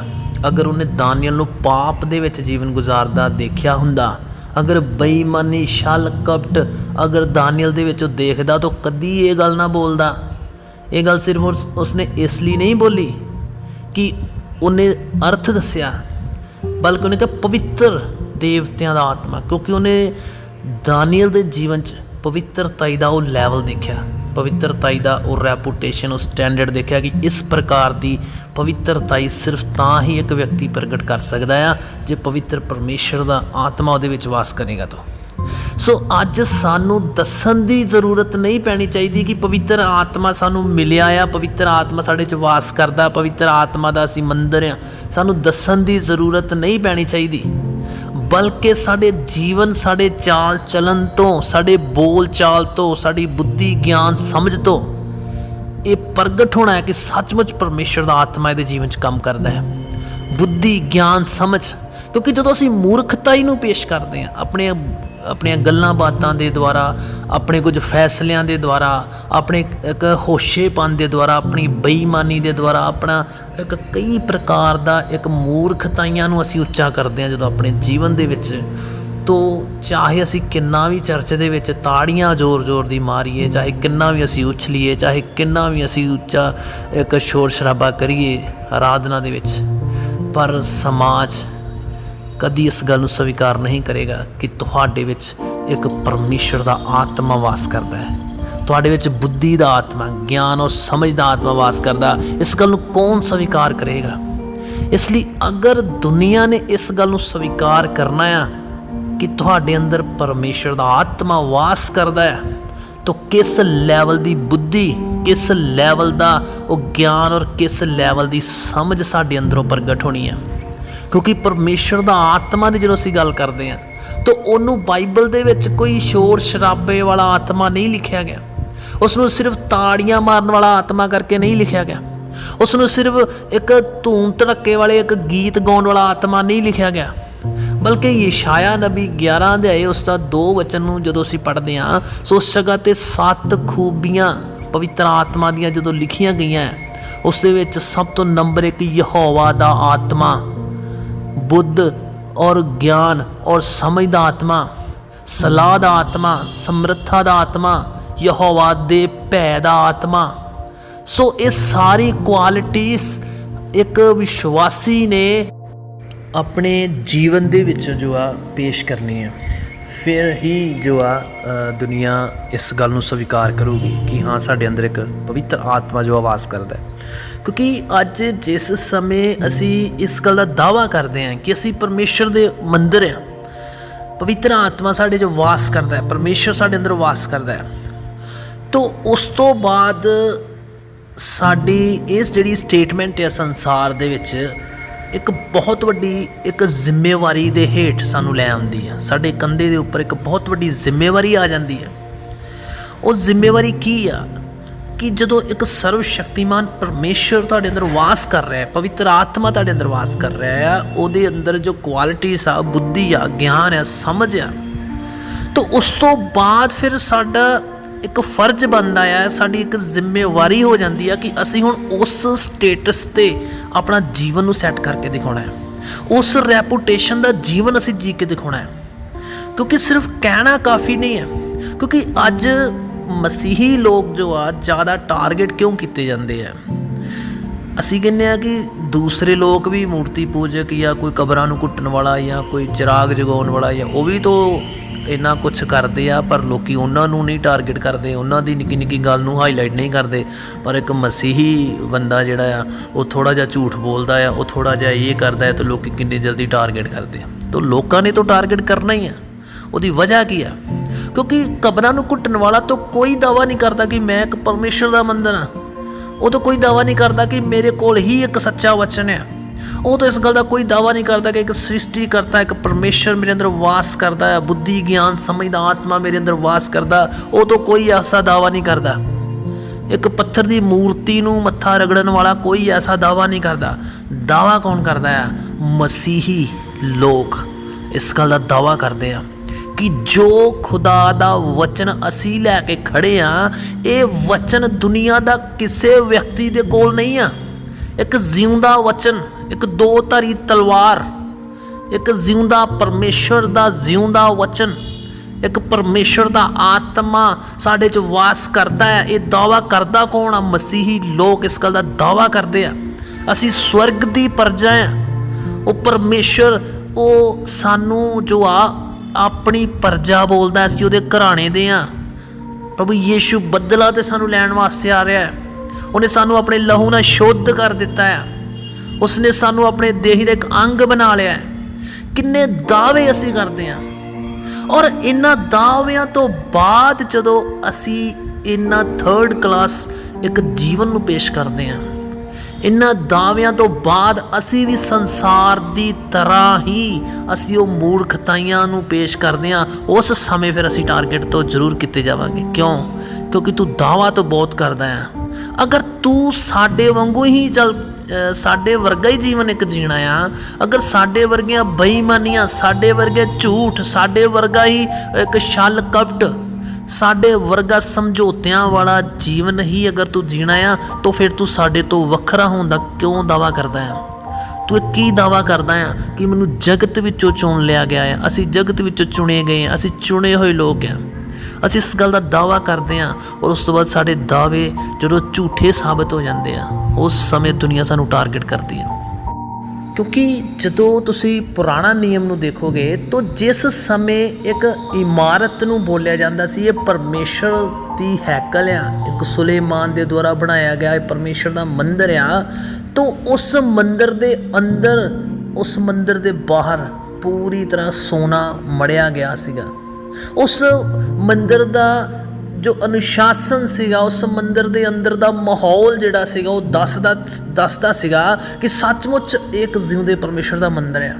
ਅਗਰ ਉਹਨੇ ਦਾਨੀਅਲ ਨੂੰ ਪਾਪ ਦੇ ਵਿੱਚ ਜੀਵਨ ਗੁਜ਼ਾਰਦਾ ਦੇਖਿਆ ਹੁੰਦਾ, ਅਗਰ ਬੇਈਮਾਨੀ ਛਲ ਕਪਟ ਅਗਰ ਦਾਨੀਅਲ ਦੇ ਵਿੱਚ ਉਹ ਦੇਖਦਾ ਤਾਂ ਕਦੀ ਇਹ ਗੱਲ ਨਾ ਬੋਲਦਾ। ਇਹ ਗੱਲ ਸਿਰਫ ਉਸਨੇ ਇਸ ਲਈ ਨਹੀਂ ਬੋਲੀ ਕਿ ਉਹਨੇ ਅਰਥ ਦੱਸਿਆ, ਬਲਕਿ ਉਹਨੇ ਕਿਹਾ ਪਵਿੱਤਰ ਦੇਵਤਿਆਂ ਦਾ ਆਤਮਾ, ਕਿਉਂਕਿ ਉਹਨੇ ਦਾਨੀਅਲ ਦੇ ਜੀਵਨ 'ਚ ਪਵਿੱਤਰਤਾਈ ਦਾ ਉਹ ਲੈਵਲ ਦੇਖਿਆ। ਪਵਿੱਤਰਤਾਈ ਦਾ ਉਹ ਰੈਪੂਟੇਸ਼ਨ ਉਹ ਸਟੈਂਡਰਡ ਦੇਖਿਆ ਕਿ ਇਸ ਪ੍ਰਕਾਰ ਦੀ ਪਵਿੱਤਰਤਾਈ ਸਿਰਫ ਤਾਂ ਹੀ ਇੱਕ ਵਿਅਕਤੀ ਪ੍ਰਗਟ ਕਰ ਸਕਦਾ ਆ, ਜੇ ਪਵਿੱਤਰ ਪਰਮੇਸ਼ਰ ਦਾ ਆਤਮਾ ਉਹਦੇ ਵਿੱਚ ਵਾਸ ਕਰੇਗਾ ਤਾਂ। ਸੋ ਅੱਜ ਸਾਨੂੰ ਦੱਸਣ ਦੀ ਜ਼ਰੂਰਤ ਨਹੀਂ ਪੈਣੀ ਚਾਹੀਦੀ ਕਿ ਪਵਿੱਤਰ ਆਤਮਾ ਸਾਨੂੰ ਮਿਲਿਆ ਆ, ਪਵਿੱਤਰ ਆਤਮਾ ਸਾਡੇ 'ਚ ਵਾਸ ਕਰਦਾ, ਪਵਿੱਤਰ ਆਤਮਾ ਦਾ ਅਸੀਂ ਮੰਦਰ ਆ। ਸਾਨੂੰ ਦੱਸਣ ਦੀ ਜ਼ਰੂਰਤ ਨਹੀਂ ਪੈਣੀ ਚਾਹੀਦੀ। ਬਲਕਿ ਸਾਡੇ ਜੀਵਨ, ਸਾਡੇ ਚਾਲ ਚਲਨ ਤੋਂ, ਸਾਡੇ ਬੋਲ ਚਾਲ ਤੋਂ, ਸਾਡੀ ਬੁੱਧੀ ਗਿਆਨ ਸਮਝ ਤੋਂ, ਇਹ ਪ੍ਰਗਟ ਹੋਣਾ ਹੈ ਕਿ ਸੱਚਮੁੱਚ ਪਰਮੇਸ਼ਰ ਦਾ ਆਤਮਾ ਇਹਦੇ ਜੀਵਨ 'ਚ ਕੰਮ ਕਰਦਾ ਹੈ। ਬੁੱਧੀ, ਗਿਆਨ, ਸਮਝ, ਕਿਉਂਕਿ ਜਦੋਂ ਅਸੀਂ ਮੂਰਖਤਾ ਹੀ ਨੂੰ ਪੇਸ਼ ਕਰਦੇ ਹਾਂ, ਆਪਣੇ ਆਪਣੀਆਂ ਗੱਲਾਂ ਬਾਤਾਂ ਦੇ ਦੁਆਰਾ, ਆਪਣੇ ਕੁਝ ਫੈਸਲਿਆਂ ਦੇ ਦੁਆਰਾ, ਆਪਣੇ ਇੱਕ ਹੋਸ਼ੇਪਨ ਦੇ ਦੁਆਰਾ, ਆਪਣੀ ਬੇਈਮਾਨੀ ਦੇ ਦੁਆਰਾ, ਆਪਣਾ ਇੱਕ ਕਈ ਪ੍ਰਕਾਰ ਦਾ ਇੱਕ ਮੂਰਖਤਾਈਆਂ ਨੂੰ ਅਸੀਂ ਉੱਚਾ ਕਰਦੇ ਹਾਂ ਜਦੋਂ ਆਪਣੇ ਜੀਵਨ ਦੇ ਵਿੱਚ। ਤੋ ਚਾਹੇ ਅਸੀਂ ਕਿੰਨਾ ਵੀ ਚਰਚ ਦੇ ਵਿੱਚ ਤਾੜੀਆਂ ਜ਼ੋਰ-ਜ਼ੋਰ ਦੀ ਮਾਰੀਏ, ਚਾਹੇ ਕਿੰਨਾ ਵੀ ਅਸੀਂ ਉਛਲੀਏ ਚਾਹੇ ਕਿੰਨਾ ਵੀ ਅਸੀਂ ਉੱਚਾ ਇੱਕ ਸ਼ੋਰ ਸ਼ਰਾਬਾ ਕਰੀਏ ਆਰਾਧਨਾ ਦੇ ਵਿੱਚ। ਪਰ ਸਮਾਜ ਕਦੀ ਇਸ ਗੱਲ ਨੂੰ ਸਵੀਕਾਰ ਨਹੀਂ ਕਰੇਗਾ ਕਿ ਤੁਹਾਡੇ ਵਿੱਚ ਇੱਕ ਪਰਮੇਸ਼ਰ ਦਾ ਆਤਮਾ ਵਾਸ ਕਰਦਾ ਹੈ। ਤੁਹਾਡੇ ਵਿੱਚ ਬੁੱਧੀ ਦਾ ਆਤਮਾ, ਗਿਆਨ ਔਰ ਸਮਝ ਦਾ ਆਤਮਾ ਵਾਸ ਕਰਦਾ, ਇਸ ਗੱਲ ਨੂੰ ਕੌਣ ਸਵੀਕਾਰ ਕਰੇਗਾ? ਇਸ ਲਈ ਅਗਰ ਦੁਨੀਆ ਨੇ ਇਸ ਗੱਲ ਨੂੰ ਸਵੀਕਾਰ ਕਰਨਾ ਆ ਕਿ ਤੁਹਾਡੇ ਅੰਦਰ ਪਰਮੇਸ਼ਰ ਦਾ ਆਤਮਾ ਵਾਸ ਕਰਦਾ ਹੈ, ਤਾਂ ਕਿਸ ਲੈਵਲ ਦੀ ਬੁੱਧੀ, ਕਿਸ ਲੈਵਲ ਦਾ ਉਹ ਗਿਆਨ ਔਰ ਕਿਸ ਲੈਵਲ ਦੀ ਸਮਝ ਸਾਡੇ ਅੰਦਰੋਂ ਪ੍ਰਗਟ ਹੋਣੀ ਹੈ? ਕਿਉਂਕਿ ਪਰਮੇਸ਼ਰ ਦਾ ਆਤਮਾ ਦੀ ਜਦੋਂ ਅਸੀਂ ਗੱਲ ਕਰਦੇ ਹਾਂ, ਤਾਂ ਉਹਨੂੰ ਬਾਈਬਲ ਦੇ ਵਿੱਚ ਕੋਈ ਸ਼ੋਰ ਸ਼ਰਾਬੇ ਵਾਲਾ ਆਤਮਾ ਨਹੀਂ ਲਿਖਿਆ ਗਿਆ। ਉਸ ਨੂੰ ਸਿਰਫ ਤਾੜੀਆਂ ਮਾਰਨ ਵਾਲਾ ਆਤਮਾ ਕਰਕੇ ਨਹੀਂ ਲਿਖਿਆ ਗਿਆ। ਉਸ ਨੂੰ ਸਿਰਫ ਇੱਕ ਧੂਮ ਧੜੱਕੇ ਵਾਲੇ ਇੱਕ ਗੀਤ ਗਾਉਣ ਵਾਲਾ ਆਤਮਾ ਨਹੀਂ ਲਿਖਿਆ ਗਿਆ। ਬਲਕਿ ਯਸ਼ਾਇਆ ਨਬੀ 11 ਅਧਿਆਏ ਉਸ ਦਾ 2 ਵਚਨ ਨੂੰ ਜਦੋਂ ਅਸੀਂ ਪੜ੍ਹਦੇ ਹਾਂ, ਸੋ ਉਸ ਜਗ੍ਹਾ ਤੇ ਸੱਤ ਖੂਬੀਆਂ ਪਵਿੱਤਰ ਆਤਮਾ ਦੀਆਂ ਜਦੋਂ ਲਿਖੀਆਂ ਗਈਆਂ, ਉਸ ਦੇ ਵਿੱਚ ਸਭ ਤੋਂ ਨੰਬਰ 1 ਯਹੋਵਾ ਦਾ ਆਤਮਾ, ਬੁੱਧ ਔਰ ਗਿਆਨ ਔਰ ਸਮਝ ਦਾ ਆਤਮਾ, ਸਲਾਹ ਦਾ ਆਤਮਾ, ਸਮਰੱਥਾ ਦਾ ਆਤਮਾ ਯਹੋਵਾ ਦੇ ਭੈ ਦਾ ਆਤਮਾ। ਸੋ ਇਹ ਸਾਰੀ ਕੁਆਲਿਟੀਆਂ ਇੱਕ ਵਿਸ਼ਵਾਸੀ ਨੇ ਆਪਣੇ ਜੀਵਨ ਦੇ ਵਿੱਚ ਜੋ ਆ ਪੇਸ਼ ਕਰਨੀ ਹੈ ਫਿਰ ਹੀ ਜੋ ਆ ਦੁਨੀਆ ਇਸ ਗੱਲ ਨੂੰ ਸਵੀਕਾਰ ਕਰੂਗੀ ਕਿ ਹਾਂ, ਸਾਡੇ ਅੰਦਰ ਇੱਕ ਪਵਿੱਤਰ ਆਤਮਾ ਜੋ ਆਵਾਜ਼ ਕਰਦਾ ਹੈ। ਕਿਉਂਕਿ ਅੱਜ ਜਿਸ ਸਮੇਂ ਅਸੀਂ ਇਸ ਗੱਲ ਦਾ ਦਾਵਾ ਕਰਦੇ ਹਾਂ ਕਿ ਅਸੀਂ ਪਰਮੇਸ਼ਰ ਦੇ ਮੰਦਰ ਹਾਂ, ਪਵਿੱਤਰ ਆਤਮਾ ਸਾਡੇ 'ਚ ਵਾਸ ਕਰਦਾ ਹੈ, ਪਰਮੇਸ਼ਰ ਸਾਡੇ ਅੰਦਰ ਵਾਸ ਕਰਦਾ ਹੈ। ਤੋ ਉਸ ਤੋਂ ਬਾਅਦ ਸਾਡੀ ਇਸ ਜਿਹੜੀ ਸਟੇਟਮੈਂਟ ਹੈ ਸੰਸਾਰ ਦੇ ਵਿੱਚ, ਇੱਕ ਬਹੁਤ ਵੱਡੀ, ਇੱਕ ਜ਼ਿੰਮੇਵਾਰੀ ਦੇ ਹੇਠ ਸਾਨੂੰ ਲੈ ਆਉਂਦੀ ਹੈ ਸਾਡੇ ਕੰਧੇ ਦੇ ਉੱਪਰ ਇੱਕ ਬਹੁਤ ਵੱਡੀ ਜ਼ਿੰਮੇਵਾਰੀ ਆ ਜਾਂਦੀ ਹੈ ਉਹ ਜ਼ਿੰਮੇਵਾਰੀ ਕੀ ਆ? ਕਿ ਜਦੋਂ ਇੱਕ ਸਰਵ ਸ਼ਕਤੀਮਾਨ ਪਰਮੇਸ਼ਰ ਤੁਹਾਡੇ ਅੰਦਰ ਵਾਸ ਕਰ ਰਿਹਾ ਹੈ, ਪਵਿੱਤਰ ਆਤਮਾ ਤੁਹਾਡੇ ਅੰਦਰ ਵਾਸ ਕਰ ਰਿਹਾ ਹੈ, ਉਹਦੇ ਅੰਦਰ ਜੋ ਕੁਆਲਿਟੀਜ਼ ਆ, ਬੁੱਧੀ ਆ, ਗਿਆਨ ਆ, ਸਮਝ ਆ, ਤਾਂ ਉਸ ਤੋਂ ਬਾਅਦ ਫਿਰ ਸਾਡਾ ਇੱਕ ਫਰਜ਼ ਬਣਦਾ ਆ, ਸਾਡੀ ਇੱਕ ਜ਼ਿੰਮੇਵਾਰੀ ਹੋ ਜਾਂਦੀ ਆ ਕਿ ਅਸੀਂ ਹੁਣ ਉਸ ਸਟੇਟਸ ਤੇ ਆਪਣਾ ਜੀਵਨ ਨੂੰ ਸੈੱਟ ਕਰਕੇ ਦਿਖਾਉਣਾ ਹੈ। ਉਸ ਰੈਪੂਟੇਸ਼ਨ ਦਾ ਜੀਵਨ ਅਸੀਂ ਜੀ ਕੇ ਦਿਖਾਉਣਾ ਹੈ। ਕਿਉਂਕਿ ਸਿਰਫ ਕਹਿਣਾ ਕਾਫੀ ਨਹੀਂ ਹੈ, ਕਿਉਂਕਿ ਅੱਜ ਮਸੀਹੀ ਲੋਕ ਜੋ ਆ, ਜ਼ਿਆਦਾ ਟਾਰਗੇਟ ਕਿਉਂ ਕੀਤੇ ਜਾਂਦੇ ਆ? ਅਸੀਂ ਕਹਿੰਦੇ ਆ ਕਿ ਦੂਸਰੇ ਲੋਕ ਵੀ ਮੂਰਤੀ ਪੂਜਕ ਜਾਂ ਕੋਈ ਕਬਰਾਂ ਨੂੰ ਕੁੱਟਣ ਵਾਲਾ ਜਾਂ ਕੋਈ ਚਿਰਾਗ ਜਗਾਉਣ ਵਾਲਾ ਜਾਂ ਉਹ ਵੀ ਤੋਂ ਇੰਨਾ ਕੁਝ ਕਰਦੇ ਆ, ਪਰ ਲੋਕੀ ਉਹਨਾਂ ਨੂੰ ਨਹੀਂ ਟਾਰਗੇਟ ਕਰਦੇ, ਉਹਨਾਂ ਦੀ ਨਿੱਕੀ ਨਿੱਕੀ ਗੱਲ ਨੂੰ ਹਾਈਲਾਈਟ ਨਹੀਂ ਕਰਦੇ। ਪਰ ਇੱਕ ਮਸੀਹੀ ਬੰਦਾ ਜਿਹੜਾ ਆ, ਉਹ ਥੋੜਾ ਜਿਹਾ ਝੂਠ ਬੋਲਦਾ ਆ, ਉਹ ਥੋੜਾ ਜਿਹਾ ਇਹ ਕਰਦਾ ਹੈ ਤਾਂ ਲੋਕੀ ਕਿੰਨੀ ਜਲਦੀ ਟਾਰਗੇਟ ਕਰਦੇ ਆ। ਤਾਂ ਲੋਕਾਂ ਨੇ ਤਾਂ ਟਾਰਗੇਟ ਕਰਨਾ ਹੀ ਆ। ਉਹਦੀ ਵਜ੍ਹਾ ਕੀ ਆ? ਕਿਉਂਕਿ ਕਬਰਾਂ ਨੂੰ ਘੁੱਟਣ ਵਾਲਾ ਤਾਂ ਕੋਈ ਦਾਵਾ ਨਹੀਂ ਕਰਦਾ ਕਿ ਮੈਂ ਇੱਕ ਪਰਮੇਸ਼ਰ ਦਾ ਮੰਦਰ ਹਾਂ ਉਹ ਤਾਂ ਕੋਈ ਦਾਵਾ ਨਹੀਂ ਕਰਦਾ ਕਿ ਮੇਰੇ ਕੋਲ ਹੀ ਇੱਕ ਸੱਚਾ ਵਚਨ ਹੈ ਉਹ ਤਾਂ ਇਸ ਗੱਲ ਦਾ ਕੋਈ ਦਾਵਾ ਨਹੀਂ ਕਰਦਾ ਕਿ ਇੱਕ ਸ੍ਰਿਸ਼ਟੀ ਕਰਤਾ ਇੱਕ ਪਰਮੇਸ਼ਰ ਮੇਰੇ ਅੰਦਰ ਵਾਸ ਕਰਦਾ ਹੈ, ਬੁੱਧੀ ਗਿਆਨ ਸਮਝ ਦਾ ਆਤਮਾ ਮੇਰੇ ਅੰਦਰ ਵਾਸ ਕਰਦਾ, ਉਹ ਤੋਂ ਕੋਈ ਐਸਾ ਦਾਵਾ ਨਹੀਂ ਕਰਦਾ। ਇੱਕ ਪੱਥਰ ਦੀ ਮੂਰਤੀ ਨੂੰ ਮੱਥਾ ਰਗੜਨ ਵਾਲਾ ਕੋਈ ਐਸਾ ਦਾਵਾ ਨਹੀਂ ਕਰਦਾ। ਦਾਵਾ ਕੌਣ ਕਰਦਾ ਹੈ? ਮਸੀਹੀ ਲੋਕ ਇਸ ਗੱਲ ਦਾ ਦਾਵਾ ਕਰਦੇ ਆ ਕਿ ਜੋ ਖੁਦਾ ਦਾ ਵਚਨ ਅਸੀਂ ਲੈ ਕੇ ਖੜੇ ਆ, ਇਹ ਵਚਨ ਦੁਨੀਆ ਦਾ ਕਿਸੇ ਵਿਅਕਤੀ ਦੇ ਕੋਲ ਨਹੀਂ ਆ। ਇੱਕ ਜਿਉਂਦਾ ਵਚਨ ਇੱਕ ਦੋ ਧਾਰੀ ਤਲਵਾਰ, ਇੱਕ ਜਿਉਂਦਾ ਪਰਮੇਸ਼ਰ ਦਾ ਜਿਉਂਦਾ ਵਚਨ, ਇੱਕ ਪਰਮੇਸ਼ਰ ਦਾ ਆਤਮਾ ਸਾਡੇ 'ਚ ਵਾਸ ਕਰਦਾ ਹੈ। ਇਹ ਦਾਵਾ ਕਰਦਾ ਕੌਣ ਆ? ਮਸੀਹੀ ਲੋਕ ਇਸ ਗੱਲ ਦਾ ਦਾਵਾ ਕਰਦੇ ਆ। ਅਸੀਂ ਸਵਰਗ ਦੀ ਪਰਜਾ ਆ। ਉਹ ਪਰਮੇਸ਼ਰ ਉਹ ਸਾਨੂੰ ਜੋ ਆ, ਆਪਣੀ ਪਰਜਾ ਬੋਲਦਾ ਅਸੀਂ ਉਹਦੇ ਘਰਾਣੇ ਦੇ ਆ। ਪ੍ਰਭੂ ਯੀਸ਼ੂ ਬੱਦਲਾ ਤੇ ਸਾਨੂੰ ਲੈਣ ਵਾਸਤੇ ਆ ਰਿਹਾ ਹੈ। ਉਹਨੇ ਸਾਨੂੰ ਆਪਣੇ ਲਹੂ ਨਾਲ ਸ਼ੁੱਧ ਕਰ ਦਿੱਤਾ ਹੈ। ਉਸਨੇ ਸਾਨੂੰ ਆਪਣੇ ਦੇਹੀ ਦਾ ਇੱਕ ਅੰਗ ਬਣਾ ਲਿਆ ਹੈ। ਕਿੰਨੇ ਦਾਅਵੇ ਅਸੀਂ ਕਰਦੇ ਹਾਂ। ਔਰ ਇਹਨਾਂ ਦਾਅਵਿਆਂ ਤੋਂ ਬਾਅਦ ਜਦੋਂ ਅਸੀਂ ਇਹਨਾਂ ਥਰਡ ਕਲਾਸ ਇੱਕ ਜੀਵਨ ਨੂੰ ਪੇਸ਼ ਕਰਦੇ ਹਾਂ, ਇਹਨਾਂ ਦਾਅਵਿਆਂ ਤੋਂ ਬਾਅਦ ਅਸੀਂ ਵੀ ਸੰਸਾਰ ਦੀ ਤਰ੍ਹਾਂ ਹੀ ਅਸੀਂ ਉਹ ਮੂਰਖਤਾਈਆਂ ਨੂੰ ਪੇਸ਼ ਕਰਦੇ ਹਾਂ। ਉਸ ਸਮੇਂ ਫਿਰ ਅਸੀਂ ਟਾਰਗੇਟ ਤੋਂ ਜ਼ਰੂਰ ਕੀਤੇ ਜਾਵਾਂਗੇ। ਕਿਉਂ? ਕਿਉਂਕਿ ਤੂੰ ਦਾਵਾ ਤਾਂ ਬਹੁਤ ਕਰਦਾ ਆ ਅਗਰ ਤੂੰ ਸਾਡੇ ਵਾਂਗੂ ਹੀ ਚੱਲ ਸਾਡੇ ਵਰਗਾ ਹੀ ਜੀਵਨ ਇੱਕ ਜੀਣਾ ਆ। ਅਗਰ ਸਾਡੇ ਵਰਗੀਆਂ ਬੇਈਮਾਨੀਆਂ, ਸਾਡੇ ਵਰਗੇ ਝੂਠ, ਸਾਡੇ ਵਰਗਾ ਹੀ ਇੱਕ ਛਲ ਕਪਟ, ਸਾਡੇ ਵਰਗਾ ਸਮਝੌਤਿਆਂ ਵਾਲਾ ਜੀਵਨ ਹੀ ਅਗਰ ਤੂੰ ਜੀਣਾ ਆ, ਤਾਂ ਫਿਰ ਤੂੰ ਸਾਡੇ ਤੋਂ ਵੱਖਰਾ ਹੋਣ ਦਾ ਕਿਉਂ ਦਾਵਾ ਕਰਦਾ ਆ? ਤੂੰ ਕੀ ਦਾਵਾ ਕਰਦਾ ਆ ਕਿ ਮੈਨੂੰ ਜਗਤ ਵਿੱਚੋਂ ਚੁਣ ਲਿਆ ਗਿਆ ਹੈ ਅਸੀਂ ਜਗਤ ਵਿੱਚੋਂ ਚੁਣੇ ਗਏ ਹਾਂ ਅਸੀਂ ਚੁਣੇ ਹੋਏ ਲੋਕ ਆ। ਅਸੀਂ ਇਸ ਗੱਲ ਦਾ ਦਾਵਾ ਕਰਦੇ ਹਾਂ ਔਰ ਉਸ ਤੋਂ ਬਾਅਦ ਸਾਡੇ ਦਾਅਵੇ ਜਦੋਂ ਝੂਠੇ ਸਾਬਤ ਹੋ ਜਾਂਦੇ ਆ, ਉਸ ਸਮੇਂ ਦੁਨੀਆ ਸਾਨੂੰ ਟਾਰਗੇਟ ਕਰਦੀ ਹੈ ਕਿਉਂਕਿ ਜਦੋਂ ਤੁਸੀਂ ਪੁਰਾਣਾ ਨਿਯਮ ਨੂੰ ਦੇਖੋਗੇ ਤਾਂ ਜਿਸ ਸਮੇਂ ਇੱਕ ਇਮਾਰਤ ਨੂੰ ਬੋਲਿਆ ਜਾਂਦਾ ਸੀ, ਇਹ ਪਰਮੇਸ਼ਰ ਦੀ ਹੈਕਲ ਆ। ਇੱਕ ਸੁਲੇਮਾਨ ਦੇ ਦੁਆਰਾ ਬਣਾਇਆ ਗਿਆ ਇਹ ਪਰਮੇਸ਼ਰ ਦਾ ਮੰਦਿਰ ਆ। ਤਾਂ ਉਸ ਮੰਦਿਰ ਦੇ ਅੰਦਰ, ਉਸ ਮੰਦਿਰ ਦੇ ਬਾਹਰ ਪੂਰੀ ਤਰ੍ਹਾਂ ਸੋਨਾ ਮੜਿਆ ਗਿਆ ਸੀਗਾ। ਉਸ ਮੰਦਿਰ ਦਾ ਜੋ ਅਨੁਸ਼ਾਸਨ ਸੀਗਾ, ਉਸ ਮੰਦਿਰ ਦੇ ਅੰਦਰ ਦਾ ਮਾਹੌਲ ਜਿਹੜਾ ਸੀਗਾ, ਉਹ ਦੱਸਦਾ ਦੱਸਦਾ ਸੀਗਾ ਕਿ ਸੱਚਮੁੱਚ ਇੱਕ ਜਿਉਂਦੇ ਪਰਮੇਸ਼ਰ ਦਾ ਮੰਦਿਰ ਆ।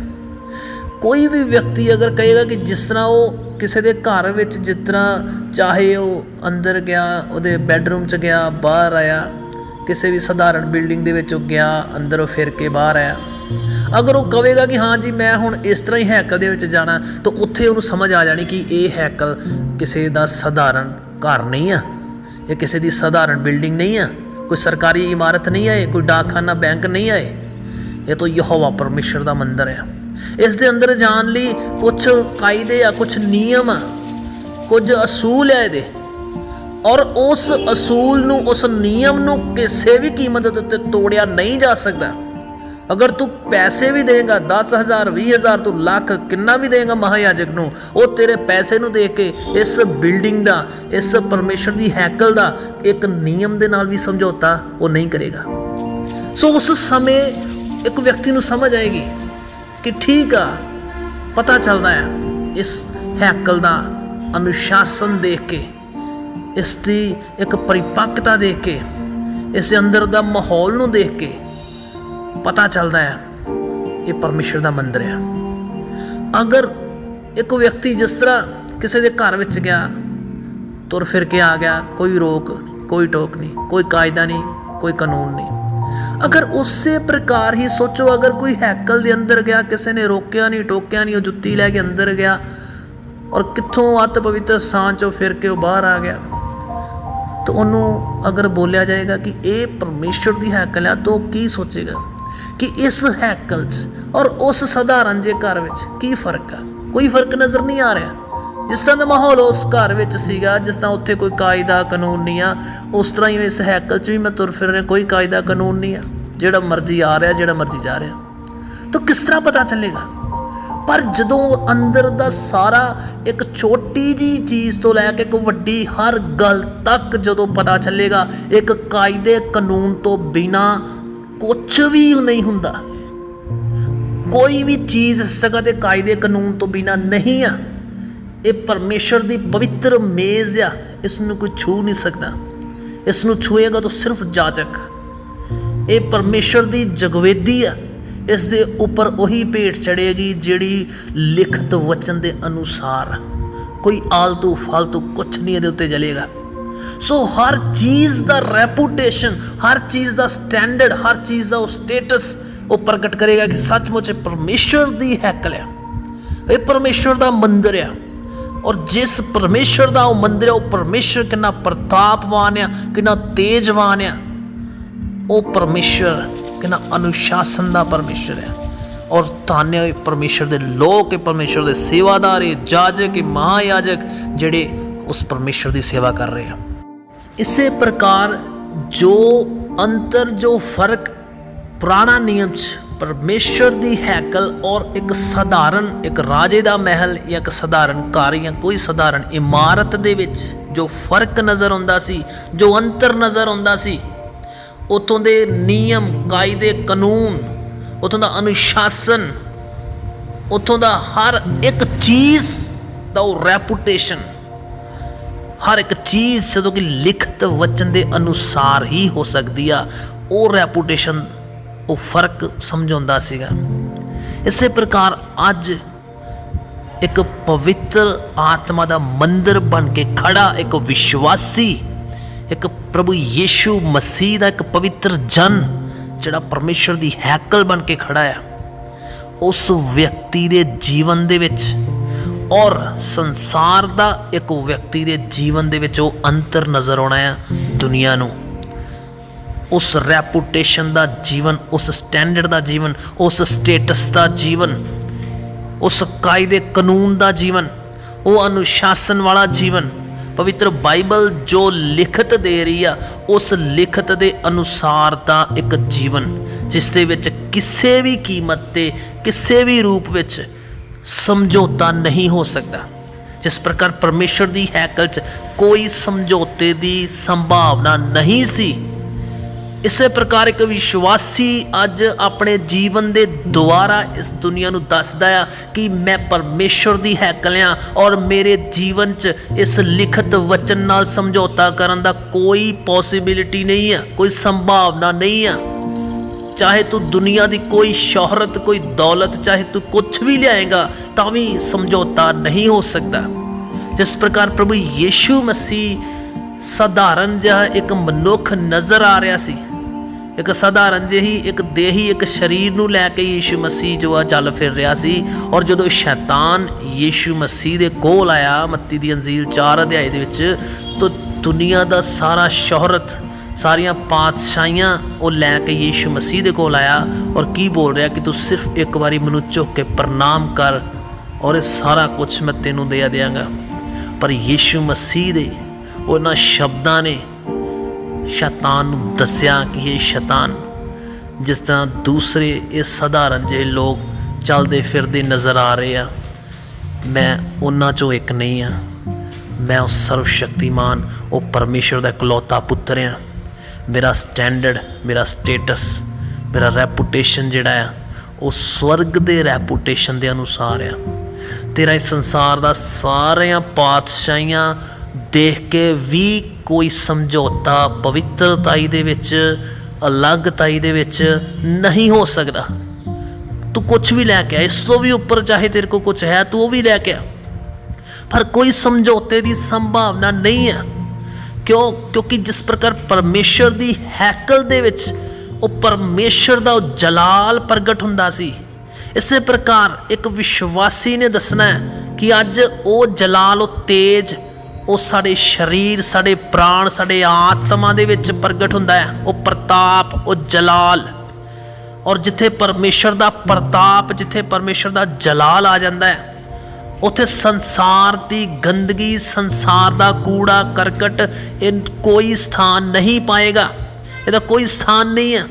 ਕੋਈ ਵੀ ਵਿਅਕਤੀ ਅਗਰ ਕਹੇਗਾ ਕਿ ਜਿਸ ਤਰ੍ਹਾਂ ਉਹ ਕਿਸੇ ਦੇ ਘਰ ਵਿੱਚ ਜਿਸ ਤਰ੍ਹਾਂ ਚਾਹੇ ਉਹ ਅੰਦਰ ਗਿਆ, ਉਹਦੇ ਬੈੱਡਰੂਮ 'ਚ ਗਿਆ, ਬਾਹਰ ਆਇਆ, ਕਿਸੇ ਵੀ ਸਧਾਰਨ ਬਿਲਡਿੰਗ ਦੇ ਵਿੱਚ ਉਹ ਗਿਆ, ਅੰਦਰੋਂ ਫਿਰ ਕੇ ਬਾਹਰ ਆਇਆ ਅਗਰ ਉਹ ਕਹੇਗਾ ਕਿ ਹਾਂ ਜੀ, ਮੈਂ ਹੁਣ ਇਸ ਤਰ੍ਹਾਂ ਹੀ ਹੈਕਲ ਦੇ ਵਿੱਚ ਜਾਣਾ, ਤਾਂ ਉੱਥੇ ਉਹਨੂੰ ਸਮਝ ਆ ਜਾਣੀ ਕਿ ਇਹ ਹੈਕਲ ਕਿਸੇ ਦਾ ਸਧਾਰਨ ਘਰ ਨਹੀਂ ਆ, ਇਹ ਕਿਸੇ ਦੀ ਸਧਾਰਨ ਬਿਲਡਿੰਗ ਨਹੀਂ ਆ, ਕੋਈ ਸਰਕਾਰੀ ਇਮਾਰਤ ਨਹੀਂ ਹੈ ਕੋਈ ਡਾਕਖਾਨਾ ਬੈਂਕ ਨਹੀਂ ਹੈ ਇਹ। ਤਾਂ ਯਹੋਵਾ ਪਰਮੇਸ਼ਰ ਦਾ ਮੰਦਿਰ ਹੈ ਇਸ ਦੇ ਅੰਦਰ ਜਾਣ ਲਈ ਕੁਝ ਕਾਇਦੇ ਆ ਕੁਝ ਨਿਯਮ ਆ, ਕੁਝ ਅਸੂਲ ਹੈ ਇਹਦੇ। ਔਰ ਉਸ ਅਸੂਲ ਨੂੰ, ਉਸ ਨਿਯਮ ਨੂੰ ਕਿਸੇ ਵੀ ਕੀਮਤ ਉੱਤੇ ਤੋੜਿਆ ਨਹੀਂ ਜਾ ਸਕਦਾ। ਅਗਰ ਤੂੰ ਪੈਸੇ ਵੀ ਦੇਗਾ 10000 20000 ਤੂੰ ਲੱਖ ਕਿੰਨਾ ਵੀ ਦੇਗਾ ਮਹਾਯਾਜਕ ਨੂੰ, ਉਹ ਤੇਰੇ ਪੈਸੇ ਨੂੰ ਦੇਖ ਕੇ ਇਸ ਬਿਲਡਿੰਗ ਦਾ, ਇਸ ਪਰਮੇਸ਼ਰ ਦੀ ਹੈਕਲ ਦਾ ਇੱਕ ਨਿਯਮ ਦੇ ਨਾਲ ਵੀ ਸਮਝੌਤਾ ਉਹ ਨਹੀਂ ਕਰੇਗਾ। ਸੋ ਉਸ ਸਮੇਂ ਇੱਕ ਵਿਅਕਤੀ ਨੂੰ ਸਮਝ ਆਏਗੀ ਕਿ ਠੀਕ ਆ, ਪਤਾ ਚੱਲਦਾ ਹੈ ਇਸ ਹੈਕਲ ਦਾ ਅਨੁਸ਼ਾਸਨ ਦੇਖ ਕੇ, ਇਸ ਦੀ ਇੱਕ ਪਰਿਪੱਕਤਾ ਦੇਖ ਕੇ, ਇਸ ਦੇ ਅੰਦਰ ਦਾ ਮਾਹੌਲ ਨੂੰ ਦੇਖ ਕੇ ਪਤਾ ਚੱਲਦਾ ਹੈ ਇਹ ਪਰਮੇਸ਼ਰ ਦਾ ਮੰਦਿਰ ਹੈ। ਅਗਰ ਇੱਕ ਵਿਅਕਤੀ ਜਿਸ ਤਰ੍ਹਾਂ ਕਿਸੇ ਦੇ ਘਰ ਵਿੱਚ ਗਿਆ ਤੁਰ ਫਿਰ ਕੇ ਆ ਗਿਆ ਕੋਈ ਰੋਕ ਨਹੀਂ, ਕੋਈ ਟੋਕ ਨਹੀਂ ਕੋਈ ਕਾਇਦਾ ਨਹੀਂ ਕੋਈ ਕਾਨੂੰਨ ਨਹੀਂ। ਅਗਰ ਉਸੇ ਪ੍ਰਕਾਰ ਹੀ ਸੋਚੋ ਅਗਰ ਕੋਈ ਹੈਕਲ ਦੇ ਅੰਦਰ ਗਿਆ ਕਿਸੇ ਨੇ ਰੋਕਿਆ ਨਹੀਂ ਟੋਕਿਆ ਨਹੀਂ ਉਹ ਜੁੱਤੀ ਲੈ ਕੇ ਅੰਦਰ ਗਿਆ ਔਰ ਕਿੱਥੋਂ ਅਤ ਪਵਿੱਤਰ ਸਥਾਨ ਚੋਂ ਫਿਰ ਕੇ ਉਹ ਬਾਹਰ ਆ ਗਿਆ ਤਾਂ ਉਹਨੂੰ ਅਗਰ ਬੋਲਿਆ ਜਾਏਗਾ ਕਿ ਇਹ ਪਰਮੇਸ਼ਰ ਦੀ ਹੈਕਲ ਹੈ ਤਾਂ ਉਹ ਕੀ ਸੋਚੇਗਾ? ਕਿ ਇਸ ਹੈਕਲ 'ਚ ਔਰ ਉਸ ਸਧਾਰਨ ਜੇ ਘਰ ਵਿੱਚ ਕੀ ਫ਼ਰਕ ਆ? ਕੋਈ ਫ਼ਰਕ ਨਜ਼ਰ ਨਹੀਂ ਆ ਰਿਹਾ। ਜਿਸ ਤਰ੍ਹਾਂ ਦਾ ਮਾਹੌਲ ਉਸ ਘਰ ਵਿੱਚ ਸੀਗਾ, ਜਿਸ ਤਰ੍ਹਾਂ ਉੱਥੇ ਕੋਈ ਕਾਇਦਾ ਕਾਨੂੰਨ ਨਹੀਂ ਆ, ਉਸ ਤਰ੍ਹਾਂ ਹੀ ਇਸ ਹੈਕਲ 'ਚ ਵੀ ਮੈਂ ਤੁਰ ਫਿਰ ਰਿਹਾ, ਕੋਈ ਕਾਇਦਾ ਕਾਨੂੰਨ ਨਹੀਂ ਆ। ਜਿਹੜਾ ਮਰਜ਼ੀ ਆ ਰਿਹਾ, ਜਿਹੜਾ ਮਰਜ਼ੀ ਜਾ ਰਿਹਾ। ਤਾਂ ਕਿਸ ਤਰ੍ਹਾਂ ਪਤਾ ਚੱਲੇਗਾ? ਪਰ ਜਦੋਂ ਅੰਦਰ ਦਾ ਸਾਰਾ ਇੱਕ ਛੋਟੀ ਜੀ ਚੀਜ਼ ਤੋਂ ਲੈ ਕੇ ਇੱਕ ਵੱਡੀ ਹਰ ਗੱਲ ਤੱਕ ਜਦੋਂ ਪਤਾ ਚੱਲੇਗਾ, ਇੱਕ ਕਾਇਦੇ ਕਾਨੂੰਨ ਤੋਂ ਬਿਨਾ ਕੁਝ ਵੀ ਨਹੀਂ ਹੁੰਦਾ। ਕੋਈ ਵੀ ਚੀਜ਼ ਇਸ ਜਗ੍ਹਾ ਕਾਇਦੇ ਕਾਨੂੰਨ ਤੋਂ ਬਿਨਾ ਨਹੀਂ ਆ। ਇਹ ਪਰਮੇਸ਼ਰ ਦੀ ਪਵਿੱਤਰ ਮੇਜ਼ ਆ। ਇਸ ਨੂੰ ਕੋਈ ਛੂ ਨਹੀਂ ਸਕਦਾ। ਇਸ ਨੂੰ ਛੂਏਗਾ ਤਾਂ ਸਿਰਫ ਜਾਜਕ ਇਹ ਪਰਮੇਸ਼ਰ ਦੀ ਜਗਵੇਦੀ ਆ। ਇਸ ਦੇ ਉੱਪਰ ਉਹੀ ਭੇਟ ਚੜੇਗੀ ਜਿਹੜੀ ਲਿਖਤ ਵਚਨ ਦੇ ਅਨੁਸਾਰ ਕੋਈ ਆਲਤੂ ਫਾਲਤੂ ਕੁਝ ਨਹੀਂ ਇਹਦੇ ਉੱਤੇ ਜਲੇਗਾ। ਸੋ ਹਰ ਚੀਜ਼ ਦਾ ਰੈਪੂਟੇਸ਼ਨ ਹਰ ਚੀਜ਼ ਦਾ ਸਟੈਂਡਰਡ ਹਰ ਚੀਜ਼ ਦਾ ਉਹ ਸਟੇਟਸ ਉਹ ਪ੍ਰਗਟ ਕਰੇਗਾ ਕਿ ਸੱਚਮੁੱਚ ਇਹ ਪਰਮੇਸ਼ਰ ਦੀ ਹੈਕਲ ਹੈ ਇਹ ਪਰਮੇਸ਼ਰ ਦਾ ਮੰਦਿਰ ਆ ਔਰ ਜਿਸ ਪਰਮੇਸ਼ਰ ਦਾ ਉਹ ਮੰਦਿਰ ਹੈ ਉਹ ਪਰਮੇਸ਼ਰ ਕਿੰਨਾ ਪ੍ਰਤਾਪਵਾਨ ਆ ਕਿੰਨਾ ਤੇਜਵਾਨ ਆ ਉਹ ਪਰਮੇਸ਼ਰ ਕਿੰਨਾ ਅਨੁਸ਼ਾਸਨ ਦਾ ਪਰਮੇਸ਼ਰ ਹੈ ਔਰ ਧੰਨ ਹੈ ਪਰਮੇਸ਼ਰ ਦੇ ਲੋਕ ਇਹ ਪਰਮੇਸ਼ਰ ਦੇ ਸੇਵਾਦਾਰ ਇਹ ਜਾਜਕ ਇਹ ਮਹਾਯਾਜਕ ਜਿਹੜੇ ਉਸ ਪਰਮੇਸ਼ਰ ਦੀ ਸੇਵਾ ਕਰ ਰਹੇ ਆ ਇਸੇ ਪ੍ਰਕਾਰ ਜੋ ਅੰਤਰ, ਜੋ ਫ਼ਰਕ ਪੁਰਾਣਾ ਨਿਯਮ ਚ ਪਰਮੇਸ਼ਰ ਦੀ ਹੈਕਲ ਔਰ ਇੱਕ ਸਧਾਰਨ, ਇੱਕ ਰਾਜੇ ਦਾ ਮਹਿਲ ਜਾਂ ਇੱਕ ਸਧਾਰਨ ਘਰ ਜਾਂ ਕੋਈ ਸਧਾਰਨ ਇਮਾਰਤ ਦੇ ਵਿੱਚ ਜੋ ਫ਼ਰਕ ਨਜ਼ਰ ਆਉਂਦਾ ਸੀ, ਜੋ ਅੰਤਰ ਨਜ਼ਰ ਆਉਂਦਾ ਸੀ ਉਤੋਂ ਦੇ ਨਿਯਮ, ਕਾਇਦੇ, ਕਾਨੂੰਨ ਉਤੋਂ ਦਾ ਅਨੁਸ਼ਾਸਨ ਉਤੋਂ ਦਾ ਹਰ ਇੱਕ ਚੀਜ਼ ਦਾ ਉਹ ਰੈਪੂਟੇਸ਼ਨ ਹਰ ਇੱਕ ਚੀਜ਼ ਜਦੋਂ ਕਿ ਲਿਖਤ ਵਚਨ ਦੇ ਅਨੁਸਾਰ ਹੀ ਹੋ ਸਕਦੀ ਆ, ਉਹ ਰੈਪੂਟੇਸ਼ਨ ਉਹ ਫ਼ਰਕ ਸਮਝਾਉਂਦਾ ਸੀਗਾ। ਇਸੇ ਪ੍ਰਕਾਰ ਅੱਜ ਇੱਕ ਪਵਿੱਤਰ ਆਤਮਾ ਦਾ ਮੰਦਰ ਬਣ ਕੇ ਖੜਾ ਇੱਕ ਵਿਸ਼ਵਾਸੀ, ਇੱਕ ਪ੍ਰਭੂ ਯੀਸ਼ੂ ਮਸੀਹ ਦਾ ਇੱਕ ਪਵਿੱਤਰ ਜਨ, ਜਿਹੜਾ ਪਰਮੇਸ਼ਰ ਦੀ ਹੈਕਲ ਬਣ ਕੇ ਖੜਾ ਆ, ਉਸ ਵਿਅਕਤੀ ਦੇ ਜੀਵਨ ਦੇ ਵਿੱਚ ਔਰ ਸੰਸਾਰ ਦਾ ਇੱਕ ਵਿਅਕਤੀ ਦੇ ਜੀਵਨ ਦੇ ਵਿੱਚ ਉਹ ਅੰਤਰ ਨਜ਼ਰ ਆਉਣਾ ਆ ਦੁਨੀਆ ਨੂੰ। ਉਸ ਰੈਪੂਟੇਸ਼ਨ ਦਾ ਜੀਵਨ, ਉਸ ਸਟੈਂਡਰਡ ਦਾ ਜੀਵਨ, ਉਸ ਸਟੇਟਸ ਦਾ ਜੀਵਨ, ਉਸ ਕਾਇਦੇ ਕਾਨੂੰਨ ਦਾ ਜੀਵਨ, ਉਹ ਅਨੁਸ਼ਾਸਨ ਵਾਲਾ ਜੀਵਨ, ਪਵਿੱਤਰ ਬਾਈਬਲ ਜੋ ਲਿਖਤ ਦੇ ਰਹੀ ਆ, ਉਸ ਲਿਖਤ ਦੇ ਅਨੁਸਾਰ ਦਾ ਇੱਕ ਜੀਵਨ, ਜਿਸ ਦੇ ਵਿੱਚ ਕਿਸੇ ਵੀ ਕੀਮਤ ਤੇ, ਕਿਸੇ ਵੀ ਰੂਪ ਵਿੱਚ ਸਮਝੌਤਾ ਨਹੀਂ ਹੋ ਸਕਦਾ। ਜਿਸ ਪ੍ਰਕਾਰ ਪਰਮੇਸ਼ਰ ਦੀ ਹੈਕਲ 'ਚ ਕੋਈ ਸਮਝੌਤੇ ਦੀ ਸੰਭਾਵਨਾ ਨਹੀਂ ਸੀ, ਇਸੇ ਪ੍ਰਕਾਰ ਇੱਕ ਵਿਸ਼ਵਾਸੀ ਅੱਜ ਆਪਣੇ ਜੀਵਨ ਦੇ ਦੁਆਰਾ ਇਸ ਦੁਨੀਆ ਨੂੰ ਦੱਸਦਾ ਆ ਕਿ ਮੈਂ ਪਰਮੇਸ਼ਰ ਦੀ ਹੈਕਲ ਆ ਔਰ ਮੇਰੇ ਜੀਵਨ 'ਚ ਇਸ ਲਿਖਤ ਵਚਨ ਨਾਲ ਸਮਝੌਤਾ ਕਰਨ ਦਾ ਕੋਈ ਪੋਸਿਬਿਲਿਟੀ ਨਹੀਂ ਆ, ਕੋਈ ਸੰਭਾਵਨਾ ਨਹੀਂ ਆ। ਚਾਹੇ ਤੂੰ ਦੁਨੀਆ ਦੀ ਕੋਈ ਸ਼ੋਹਰਤ, ਕੋਈ ਦੌਲਤ, ਚਾਹੇ ਤੂੰ ਕੁਝ ਵੀ ਲਿਆਏਗਾ, ਤਾਂ ਵੀ ਸਮਝੌਤਾ ਨਹੀਂ ਹੋ ਸਕਦਾ। ਜਿਸ ਪ੍ਰਕਾਰ ਪ੍ਰਭੂ ਯੀਸ਼ੂ ਮਸੀਹ ਸਧਾਰਨ ਜਿਹਾ ਇੱਕ ਮਨੁੱਖ ਨਜ਼ਰ ਆ ਰਿਹਾ ਸੀ, ਇੱਕ ਸਧਾਰਨ ਜਿਹੀ, ਇੱਕ ਦੇਹੀ, ਇੱਕ ਸਰੀਰ ਨੂੰ ਲੈ ਕੇ ਯੀਸ਼ੂ ਮਸੀਹ ਜੋ ਆ ਚੱਲ ਫਿਰ ਰਿਹਾ ਸੀ, ਔਰ ਜਦੋਂ ਸ਼ੈਤਾਨ ਯੀਸ਼ੂ ਮਸੀਹ ਦੇ ਕੋਲ ਆਇਆ, ਮੱਤੀ ਦੀ ਅੰਜੀਲ 4 ਅਧਿਆਏ ਦੇ ਵਿੱਚ, ਤਾਂ ਦੁਨੀਆ ਦਾ ਸਾਰਾ ਸ਼ੋਹਰਤ ਸਾਰੀਆਂ ਪਾਤਸ਼ਾਹੀਆਂ ਉਹ ਲੈ ਕੇ ਯੀਸ਼ੂ ਮਸੀਹ ਦੇ ਕੋਲ ਆਇਆ ਔਰ ਕੀ ਬੋਲ ਰਿਹਾ ਕਿ ਤੂੰ ਸਿਰਫ ਇੱਕ ਵਾਰੀ ਮੈਨੂੰ ਝੁੱਕ ਕੇ ਪ੍ਰਣਾਮ ਕਰ ਔਰ ਇਹ ਸਾਰਾ ਕੁਝ ਮੈਂ ਤੈਨੂੰ ਦੇ ਦਿਆਂਗਾ। ਪਰ ਯੀਸ਼ੂ ਮਸੀਹ ਦੇ ਉਹਨਾਂ ਸ਼ਬਦਾਂ ਨੇ ਸ਼ੈਤਾਨ ਨੂੰ ਦੱਸਿਆ ਕਿ ਇਹ ਸ਼ੈਤਾਨ ਜਿਸ ਤਰ੍ਹਾਂ ਦੂਸਰੇ ਇਹ ਸਧਾਰਨ ਜਿਹੇ ਲੋਕ ਚੱਲਦੇ ਫਿਰਦੇ ਨਜ਼ਰ ਆ ਰਹੇ ਆ, ਮੈਂ ਉਹਨਾਂ ਚੋਂ ਇੱਕ ਨਹੀਂ ਆ। ਮੈਂ ਉਹ ਸਰਵ ਸ਼ਕਤੀਮਾਨ ਉਹ ਪਰਮੇਸ਼ਰ ਦਾ ਇਕਲੌਤਾ ਪੁੱਤਰ ਆ। ਮੇਰਾ ਸਟੈਂਡਰਡ ਮੇਰਾ ਸਟੇਟਸ ਮੇਰਾ ਰੈਪੂਟੇਸ਼ਨ ਜਿਹੜਾ ਆ, ਉਹ ਸਵਰਗ ਦੇ ਰੈਪੂਟੇਸ਼ਨ ਦੇ ਅਨੁਸਾਰ ਆ। ਤੇਰਾ ਇਸ ਸੰਸਾਰ ਦਾ ਸਾਰੀਆਂ ਪਾਤਸ਼ਾਹੀਆਂ ਦੇਖ ਕੇ ਵੀ ਕੋਈ ਸਮਝੌਤਾ ਪਵਿੱਤਰਤਾਈ ਦੇ ਵਿੱਚ, ਅਲੱਗਤਾਈ ਦੇ ਵਿੱਚ ਨਹੀਂ ਹੋ ਸਕਦਾ। ਤੂੰ ਕੁਝ ਵੀ ਲੈ ਕੇ ਆ, ਇਸ ਤੋਂ ਵੀ ਉੱਪਰ ਚਾਹੇ ਤੇਰੇ ਕੋਲ ਕੁਝ ਹੈ, ਤੂੰ ਉਹ ਵੀ ਲੈ ਕੇ ਆ। ਪਰ ਕੋਈ ਸਮਝੌਤੇ ਦੀ ਸੰਭਾਵਨਾ ਨਹੀਂ ਹੈ ਕਿਉਂ? ਕਿਉਂਕਿ ਜਿਸ ਪ੍ਰਕਾਰ ਪਰਮੇਸ਼ਰ ਦੀ ਹੈਕਲ ਦੇ ਵਿੱਚ ਉਹ ਪਰਮੇਸ਼ਰ ਦਾ ਉਹ ਜਲਾਲ ਪ੍ਰਗਟ ਹੁੰਦਾ ਸੀ। ਇਸੇ ਪ੍ਰਕਾਰ ਇੱਕ ਵਿਸ਼ਵਾਸੀ ਨੇ ਦੱਸਣਾ ਹੈ ਕਿ ਅੱਜ ਉਹ ਜਲਾਲ, ਉਹ ਤੇਜ, ਉਹ ਸਾਡੇ ਸਰੀਰ, ਸਾਡੇ ਪ੍ਰਾਣ, ਸਾਡੇ ਆਤਮਾ ਦੇ ਵਿੱਚ ਪ੍ਰਗਟ ਹੁੰਦਾ ਹੈ। ਉਹ ਪ੍ਰਤਾਪ, ਉਹ ਜਲਾਲ। ਔਰ ਜਿੱਥੇ ਪਰਮੇਸ਼ਰ ਦਾ ਪ੍ਰਤਾਪ, ਜਿੱਥੇ ਪਰਮੇਸ਼ਰ ਦਾ ਜਲਾਲ ਆ ਜਾਂਦਾ ਹੈ ਉੱਥੇ ਸੰਸਾਰ ਦੀ ਗੰਦਗੀ, ਸੰਸਾਰ ਦਾ ਕੂੜਾ, ਕਰਕਟ, ਇਹ ਕੋਈ ਸਥਾਨ ਨਹੀਂ ਪਾਏਗਾ। ਇਹਦਾ ਕੋਈ ਸਥਾਨ ਨਹੀਂ ਹੈ।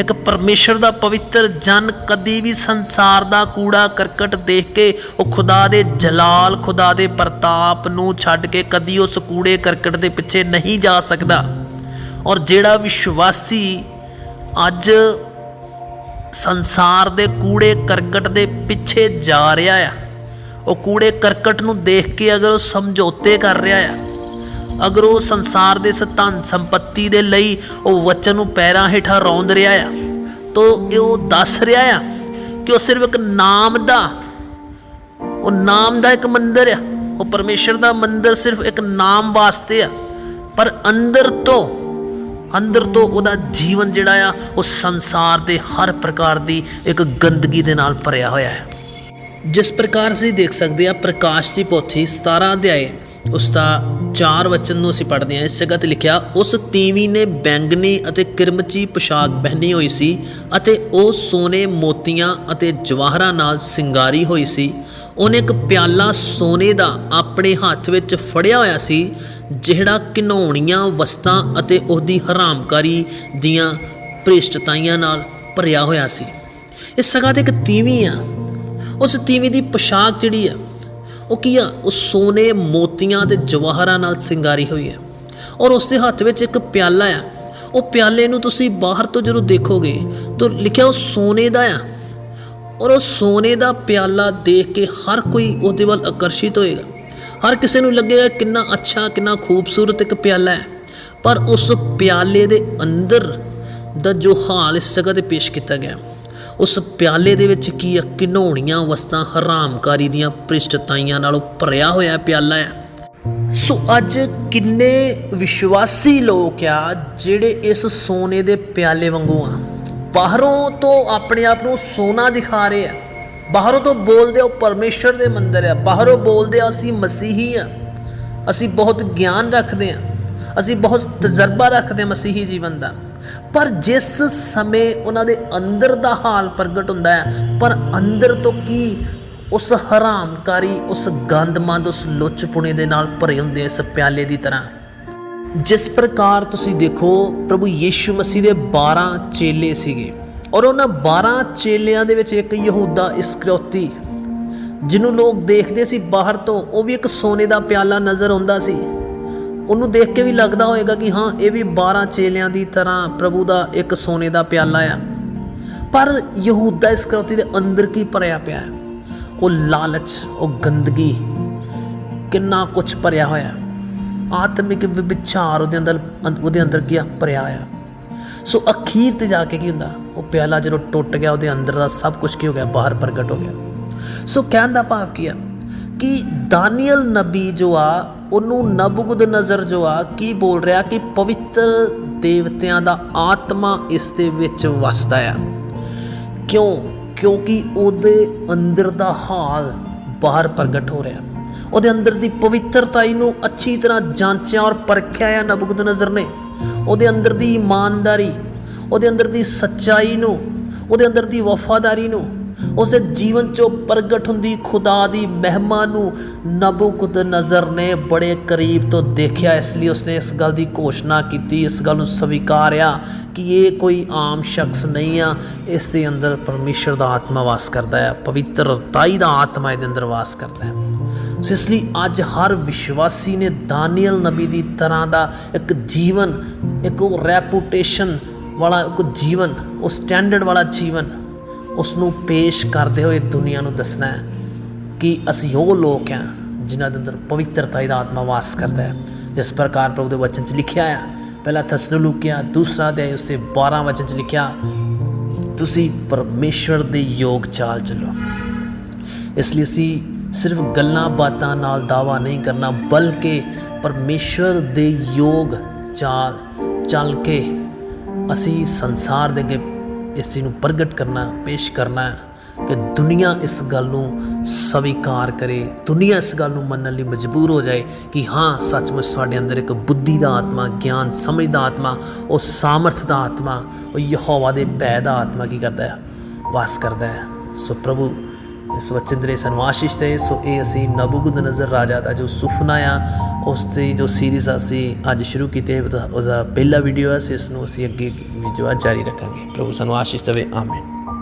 ਇੱਕ ਪਰਮੇਸ਼ਰ ਦਾ ਪਵਿੱਤਰ ਜਨ ਕਦੀ ਵੀ ਸੰਸਾਰ ਦਾ ਕੂੜਾ, ਕਰਕਟ ਦੇਖ ਕੇ ਉਹ ਖੁਦਾ ਦੇ ਜਲਾਲ, ਖੁਦਾ ਦੇ ਪ੍ਰਤਾਪ ਨੂੰ ਛੱਡ ਕੇ ਕਦੀ ਉਸ ਕੂੜੇ, ਕਰਕਟ ਦੇ ਪਿੱਛੇ ਨਹੀਂ ਜਾ ਸਕਦਾ। ਔਰ ਜਿਹੜਾ ਵਿਸ਼ਵਾਸੀ ਅੱਜ ਸੰਸਾਰ ਦੇ ਕੂੜੇ, ਕਰਕਟ ਦੇ ਪਿੱਛੇ ਜਾ ਰਿਹਾ ਆ ਉਹ ਕੂੜੇ ਕਰਕਟ ਨੂੰ ਦੇਖ ਕੇ ਅਗਰ ਉਹ ਸਮਝੌਤੇ ਕਰ ਰਿਹਾ ਆ, ਅਗਰ ਉਹ ਸੰਸਾਰ ਦੇ ਇਸ ਧਨ ਸੰਪਤੀ ਦੇ ਲਈ ਉਹ ਵਚਨ ਨੂੰ ਪੈਰਾਂ ਹੇਠਾਂ ਰੌਂਦ ਰਿਹਾ ਆ, ਤੋ ਇਹ ਉਹ ਦੱਸ ਰਿਹਾ ਆ ਕਿ ਉਹ ਸਿਰਫ ਇੱਕ ਨਾਮ ਦਾ, ਉਹ ਨਾਮ ਦਾ ਇੱਕ ਮੰਦਰ ਆ, ਉਹ ਪਰਮੇਸ਼ਰ ਦਾ ਮੰਦਰ ਸਿਰਫ ਇੱਕ ਨਾਮ ਵਾਸਤੇ ਆ, ਪਰ ਅੰਦਰ ਤੋਂ ਅੰਦਰ ਤੋਂ ਉਹਦਾ ਜੀਵਨ ਜਿਹੜਾ ਆ, ਉਹ ਸੰਸਾਰ ਦੇ ਹਰ ਪ੍ਰਕਾਰ ਦੀ ਇੱਕ ਗੰਦਗੀ ਦੇ ਨਾਲ ਭਰਿਆ ਹੋਇਆ ਹੈ ਜਿਸ ਪ੍ਰਕਾਰ ਅਸੀਂ ਦੇਖ ਸਕਦੇ ਆ ਪ੍ਰਕਾਸ਼ ਦੀ ਪੋਥੀ 17 ਅਧਿਆਏ, ਉਸ ਦਾ ਚਾਰ ਵਚਨ ਨੂੰ ਅਸੀਂ ਪੜ੍ਹਦੇ ਹਾਂ। ਇਸ ਜਗ੍ਹਾ ਤੇ ਲਿਖਿਆ, ਉਸ ਤੀਵੀ ਨੇ ਬੈਂਗਨੀ ਅਤੇ ਕਿਰਮਚੀ ਪੋਸ਼ਾਕ ਪਹਿਨੀ ਹੋਈ ਸੀ ਅਤੇ ਉਹ ਸੋਨੇ ਮੋਤੀਆਂ ਅਤੇ ਜਵਾਹਰਾਂ ਨਾਲ ਸਿੰਗਾਰੀ ਹੋਈ ਸੀ। ਉਹਨੇ ਇੱਕ ਪਿਆਲਾ ਸੋਨੇ ਦਾ ਆਪਣੇ ਹੱਥ ਵਿੱਚ ਫੜਿਆ ਹੋਇਆ ਸੀ, ਜਿਹੜਾ ਘਿਨੌਣੀਆਂ ਵਸਤਾਂ ਅਤੇ ਉਹਦੀ ਹਰਾਮਕਾਰੀ ਦੀਆਂ ਭ੍ਰਿਸ਼ਟਤਾਈਆਂ ਨਾਲ ਭਰਿਆ ਹੋਇਆ ਸੀ। ਇਸ ਜਗ੍ਹਾ ਤੇ ਇੱਕ ਤੀਵੀ ਆ। ਉਸ ਤੀਵੀਂ ਦੀ ਪੋਸ਼ਾਕ ਜਿਹੜੀ ਆ ਉਹ ਕੀ ਆ ਉਹ ਸੋਨੇ, ਮੋਤੀਆਂ ਤੇ ਜਵਾਹਰਾਂ ਨਾਲ ਸਿੰਗਾਰੀ ਹੋਈ ਹੈ। ਔਰ ਉਸ ਦੇ ਹੱਥ ਵਿੱਚ ਇੱਕ ਪਿਆਲਾ ਆ ਉਹ ਪਿਆਲੇ ਨੂੰ ਤੁਸੀਂ ਬਾਹਰ ਤੋਂ ਜਦੋਂ ਦੇਖੋਗੇ, ਤਾਂ ਲਿਖਿਆ ਉਹ ਸੋਨੇ ਦਾ ਆ ਔਰ ਉਹ ਸੋਨੇ ਦਾ ਪਿਆਲਾ ਦੇਖ ਕੇ ਹਰ ਕੋਈ ਉਹਦੇ ਵੱਲ ਆਕਰਸ਼ਿਤ ਹੋਏਗਾ। ਹਰ ਕਿਸੇ ਨੂੰ ਲੱਗੇਗਾ ਕਿੰਨਾ ਅੱਛਾ, ਕਿੰਨਾ ਖੂਬਸੂਰਤ ਇੱਕ ਪਿਆਲਾ ਹੈ। ਪਰ ਉਸ ਪਿਆਲੇ ਦੇ ਅੰਦਰ ਦਾ ਜੋ ਹਾਲ ਇਸ ਜਗ੍ਹਾ ਤੇ ਪੇਸ਼ ਕੀਤਾ ਗਿਆ। ਉਸ ਪਿਆਲੇ ਦੇ ਵਿੱਚ ਕੀ ਆ? ਘਿਨੌਣੀਆਂ ਵਸਤਾਂ ਹਰਾਮਕਾਰੀ ਦੀਆਂ ਪ੍ਰਿਸ਼ਟਤਾਈਆਂ ਨਾਲੋਂ ਭਰਿਆ ਹੋਇਆ ਪਿਆਲਾ ਹੈ। ਸੋ ਅੱਜ ਕਿੰਨੇ ਵਿਸ਼ਵਾਸੀ ਲੋਕ ਆ ਜਿਹੜੇ ਇਸ ਸੋਨੇ ਦੇ ਪਿਆਲੇ ਵਾਂਗੂ ਆ? ਬਾਹਰੋਂ ਤੋਂ ਆਪਣੇ ਆਪ ਨੂੰ ਸੋਨਾ ਦਿਖਾ ਰਹੇ ਆ। ਬਾਹਰੋਂ ਤੋਂ ਬੋਲਦੇ ਆ ਉਹ ਪਰਮੇਸ਼ਰ ਦੇ ਮੰਦਰ ਆ। ਬਾਹਰੋਂ ਬੋਲਦੇ ਆ ਅਸੀਂ ਮਸੀਹੀ ਆ। ਅਸੀਂ ਬਹੁਤ ਗਿਆਨ ਰੱਖਦੇ ਆ। ਅਸੀਂ ਬਹੁਤ ਤਜਰਬਾ ਰੱਖਦੇ ਆ ਮਸੀਹੀ ਜੀਵਨ ਦਾ। ਪਰ ਜਿਸ ਸਮੇਂ ਉਹਨਾਂ ਦੇ ਅੰਦਰ ਦਾ ਹਾਲ ਪ੍ਰਗਟ ਹੁੰਦਾ ਹੈ, ਪਰ ਅੰਦਰ ਤੋਂ ਕੀ ਉਸ ਹਰਾਮਕਾਰੀ, ਉਸ ਗੰਦਮੰਦ, ਉਸ ਲੁੱਚਪੁਣੇ ਦੇ ਨਾਲ ਭਰੇ ਹੁੰਦੇ ਇਸ ਪਿਆਲੇ ਦੀ ਤਰ੍ਹਾਂ? ਜਿਸ ਪ੍ਰਕਾਰ ਤੁਸੀਂ ਦੇਖੋ, ਪ੍ਰਭੂ ਯੀਸ਼ੂ ਮਸੀਹ ਦੇ 12 ਚੇਲੇ ਸੀਗੇ ਔਰ ਉਹਨਾਂ 12 ਚੇਲਿਆਂ ਦੇ ਵਿੱਚ ਇੱਕ ਯਹੂਦਾ ਇਸਕਰਿਓਤੀ, ਜਿਹਨੂੰ ਲੋਕ ਦੇਖਦੇ ਸੀ ਬਾਹਰ ਤੋਂ, ਉਹ ਵੀ ਇੱਕ ਸੋਨੇ ਦਾ ਪਿਆਲਾ ਨਜ਼ਰ ਆਉਂਦਾ ਸੀ। ਉਹਨੂੰ ਦੇਖ ਕੇ ਵੀ ਲੱਗਦਾ ਹੋਏਗਾ ਕਿ ਹਾਂ, ਇਹ ਵੀ 12 ਚੇਲਿਆਂ ਦੀ ਤਰ੍ਹਾਂ ਪ੍ਰਭੂ ਦਾ ਇੱਕ ਸੋਨੇ ਦਾ ਪਿਆਲਾ ਆ। ਪਰ ਯਹੂਦਾ ਇਸਕਰਿਓਤੀ ਦੇ ਅੰਦਰ ਕੀ ਭਰਿਆ ਪਿਆ ਹੈ? ਉਹ ਲਾਲਚ, ਉਹ ਗੰਦਗੀ, ਕਿੰਨਾ ਕੁਝ ਭਰਿਆ ਹੋਇਆ ਆਤਮਿਕ ਵਿਚਾਰ ਉਹਦੇ ਅੰਦਰ ਉਹਦੇ ਅੰਦਰ ਕੀ ਭਰਿਆ ਆ ਸੋ ਅਖੀਰ ਤੇ ਜਾ ਕੇ ਕੀ ਹੁੰਦਾ? ਉਹ ਪਿਆਲਾ ਜਦੋਂ ਟੁੱਟ ਗਿਆ, ਉਹਦੇ ਅੰਦਰ ਦਾ ਸਭ ਕੁਝ ਕੀ ਹੋ ਗਿਆ? ਬਾਹਰ ਪ੍ਰਗਟ ਹੋ ਗਿਆ। ਸੋ ਕਹਿਣ ਦਾ ਭਾਵ ਕੀ ਆ? ਕਿ ਦਾਨੀਅਲ ਨਬੀ ਜੋ ਆ ਉਹਨੂੰ ਨਬੁਗਦ ਨਜ਼ਰ ਜੋ ਆ, ਕੀ ਬੋਲ ਰਿਹਾ ਕਿ ਪਵਿੱਤਰ ਦੇਵਤਿਆਂ ਦਾ ਆਤਮਾ ਇਸ ਦੇ ਵਿੱਚ ਵਸਦਾ ਆ। ਕਿਉਂ? ਕਿਉਂਕਿ ਉਹਦੇ ਅੰਦਰ ਦਾ ਹਾਲ ਬਾਹਰ ਪ੍ਰਗਟ ਹੋ ਰਿਹਾ। ਉਹਦੇ ਅੰਦਰ ਦੀ ਪਵਿੱਤਰਤਾਈ ਨੂੰ ਅੱਛੀ ਤਰ੍ਹਾਂ ਜਾਂਚਿਆ ਔਰ ਪਰਖਿਆ ਆ ਨਬੁਗਦ ਨਜ਼ਰ ਨੇ। ਉਹਦੇ ਅੰਦਰ ਦੀ ਇਮਾਨਦਾਰੀ, ਉਹਦੇ ਅੰਦਰ ਦੀ ਸੱਚਾਈ ਨੂੰ, ਉਹਦੇ ਅੰਦਰ ਦੀ ਵਫਾਦਾਰੀ ਨੂੰ ਉਸ ਜੀਵਨ ਚੋਂ ਪ੍ਰਗਟ ਹੁੰਦੀ ਖੁਦਾ ਦੀ ਮਹਿਮਾ ਨੂੰ ਨਬੁਕਦ ਨਜ਼ਰ ਨੇ ਬੜੇ ਕਰੀਬ ਤੋਂ ਦੇਖਿਆ, ਇਸ ਲਈ ਉਸਨੇ ਇਸ ਗੱਲ ਦੀ ਘੋਸ਼ਣਾ ਕੀਤੀ, ਇਸ ਗੱਲ ਨੂੰ ਸਵੀਕਾਰਿਆ ਕਿ ਇਹ ਕੋਈ ਆਮ ਸ਼ਖਸ ਨਹੀਂ ਆ, ਇਸ ਦੇ ਅੰਦਰ ਪਰਮੇਸ਼ਰ ਦਾ ਆਤਮਾ ਵਾਸ ਕਰਦਾ ਹੈ ਪਵਿੱਤਰਤਾਈ ਦਾ ਆਤਮਾ ਇਹਦੇ ਅੰਦਰ ਵਾਸ ਕਰਦਾ ਹੈ। ਸੋ ਇਸ ਲਈ ਅੱਜ ਹਰ ਵਿਸ਼ਵਾਸੀ ਨੇ ਦਾਨੀਅਲ ਨਬੀ ਦੀ ਤਰ੍ਹਾਂ ਦਾ ਇੱਕ ਜੀਵਨ, ਇੱਕ ਉਹ ਰੈਪੂਟੇਸ਼ਨ ਵਾਲਾ, ਇੱਕ ਜੀਵਨ, ਉਹ ਸਟੈਂਡਰਡ ਵਾਲਾ ਜੀਵਨ ਉਸ ਨੂੰ ਪੇਸ਼ ਕਰਦੇ ਹੋਏ ਦੁਨੀਆ ਨੂੰ ਦੱਸਣਾ ਹੈ ਕਿ ਅਸੀਂ ਉਹ ਲੋਕ ਹਾਂ ਜਿਨ੍ਹਾਂ ਦੇ ਅੰਦਰ ਪਵਿੱਤਰਤਾ ਦਾ ਆਤਮਾ ਵਾਸ ਕਰਦਾ ਹੈ। ਜਿਸ ਪ੍ਰਕਾਰ ਪ੍ਰਭੂ ਦੇ ਵਚਨ 'ਚ ਲਿਖਿਆ ਆ ਪਹਿਲਾ ਥਸਲੂਕਿਆ ਦੂਸਰਾ ਅਧਿਆਇ ਉਸ ਦੇ 12 ਵਚਨ 'ਚ ਲਿਖਿਆ, ਤੁਸੀਂ ਪਰਮੇਸ਼ਵਰ ਦੇ ਯੋਗ ਚਾਲ ਚੱਲੋ। ਇਸ ਲਈ ਅਸੀਂ ਸਿਰਫ ਗੱਲਾਂ ਬਾਤਾਂ ਨਾਲ ਦਾਵਾ ਨਹੀਂ ਕਰਨਾ, ਬਲਕਿ ਪਰਮੇਸ਼ਵਰ ਦੇ ਯੋਗ ਚਾਲ ਚੱਲ ਕੇ ਅਸੀਂ ਸੰਸਾਰ ਦੇ ਅੱਗੇ ਇਸ ਚੀਜ਼ ਨੂੰ ਪ੍ਰਗਟ ਕਰਨਾ, ਪੇਸ਼ ਕਰਨਾ ਕਿ ਦੁਨੀਆ ਇਸ ਗੱਲ ਨੂੰ ਸਵੀਕਾਰ ਕਰੇ, ਦੁਨੀਆ ਇਸ ਗੱਲ ਨੂੰ ਮੰਨਣ ਲਈ ਮਜਬੂਰ ਹੋ ਜਾਏ ਕਿ ਹਾਂ, ਸੱਚਮੁੱਚ ਸਾਡੇ ਅੰਦਰ ਇੱਕ ਬੁੱਧੀ ਦਾ ਆਤਮਾ, ਗਿਆਨ ਸਮਝ ਦਾ ਆਤਮਾ, ਉਹ ਸਾਮਰਥ ਦਾ ਆਤਮਾ, ਉਹ ਯਹੋਵਾ ਦੇ ਭੈ ਦਾ ਆਤਮਾ ਕੀ ਕਰਦਾ ਹੈ? ਵਾਸ ਕਰਦਾ ਹੈ। ਸੋ ਪ੍ਰਭੂ ਇਸ ਵਚਨ ਦੇ ਸਾਨੂੰ ਆਸ਼ੀਸ਼ ਦੇ। ਸੋ ਇਹ ਅਸੀਂ ਨਬੂਗਦ ਨਜ਼ਰ ਰਾਜਾ ਦਾ ਜੋ ਸੁਪਨਾ ਆ, ਉਸ ਦੀ ਜੋ ਸੀਰੀਜ਼ ਅਸੀਂ ਅੱਜ ਸ਼ੁਰੂ ਕੀਤੀ। ਹੈ ਉਹਦਾ- ਉਹਦਾ ਪਹਿਲਾ ਵੀਡੀਓ ਹੈ ਅਸੀਂ ਇਸ ਨੂੰ ਅਸੀਂ ਅੱਗੇ ਵੀ ਜੋ ਆ ਜਾਰੀ ਰੱਖਾਂਗੇ। ਪ੍ਰਭੂ ਸਾਨੂੰ ਆਸ਼ੀਸ਼ ਦੇਵੇ। ਆਮੀਨ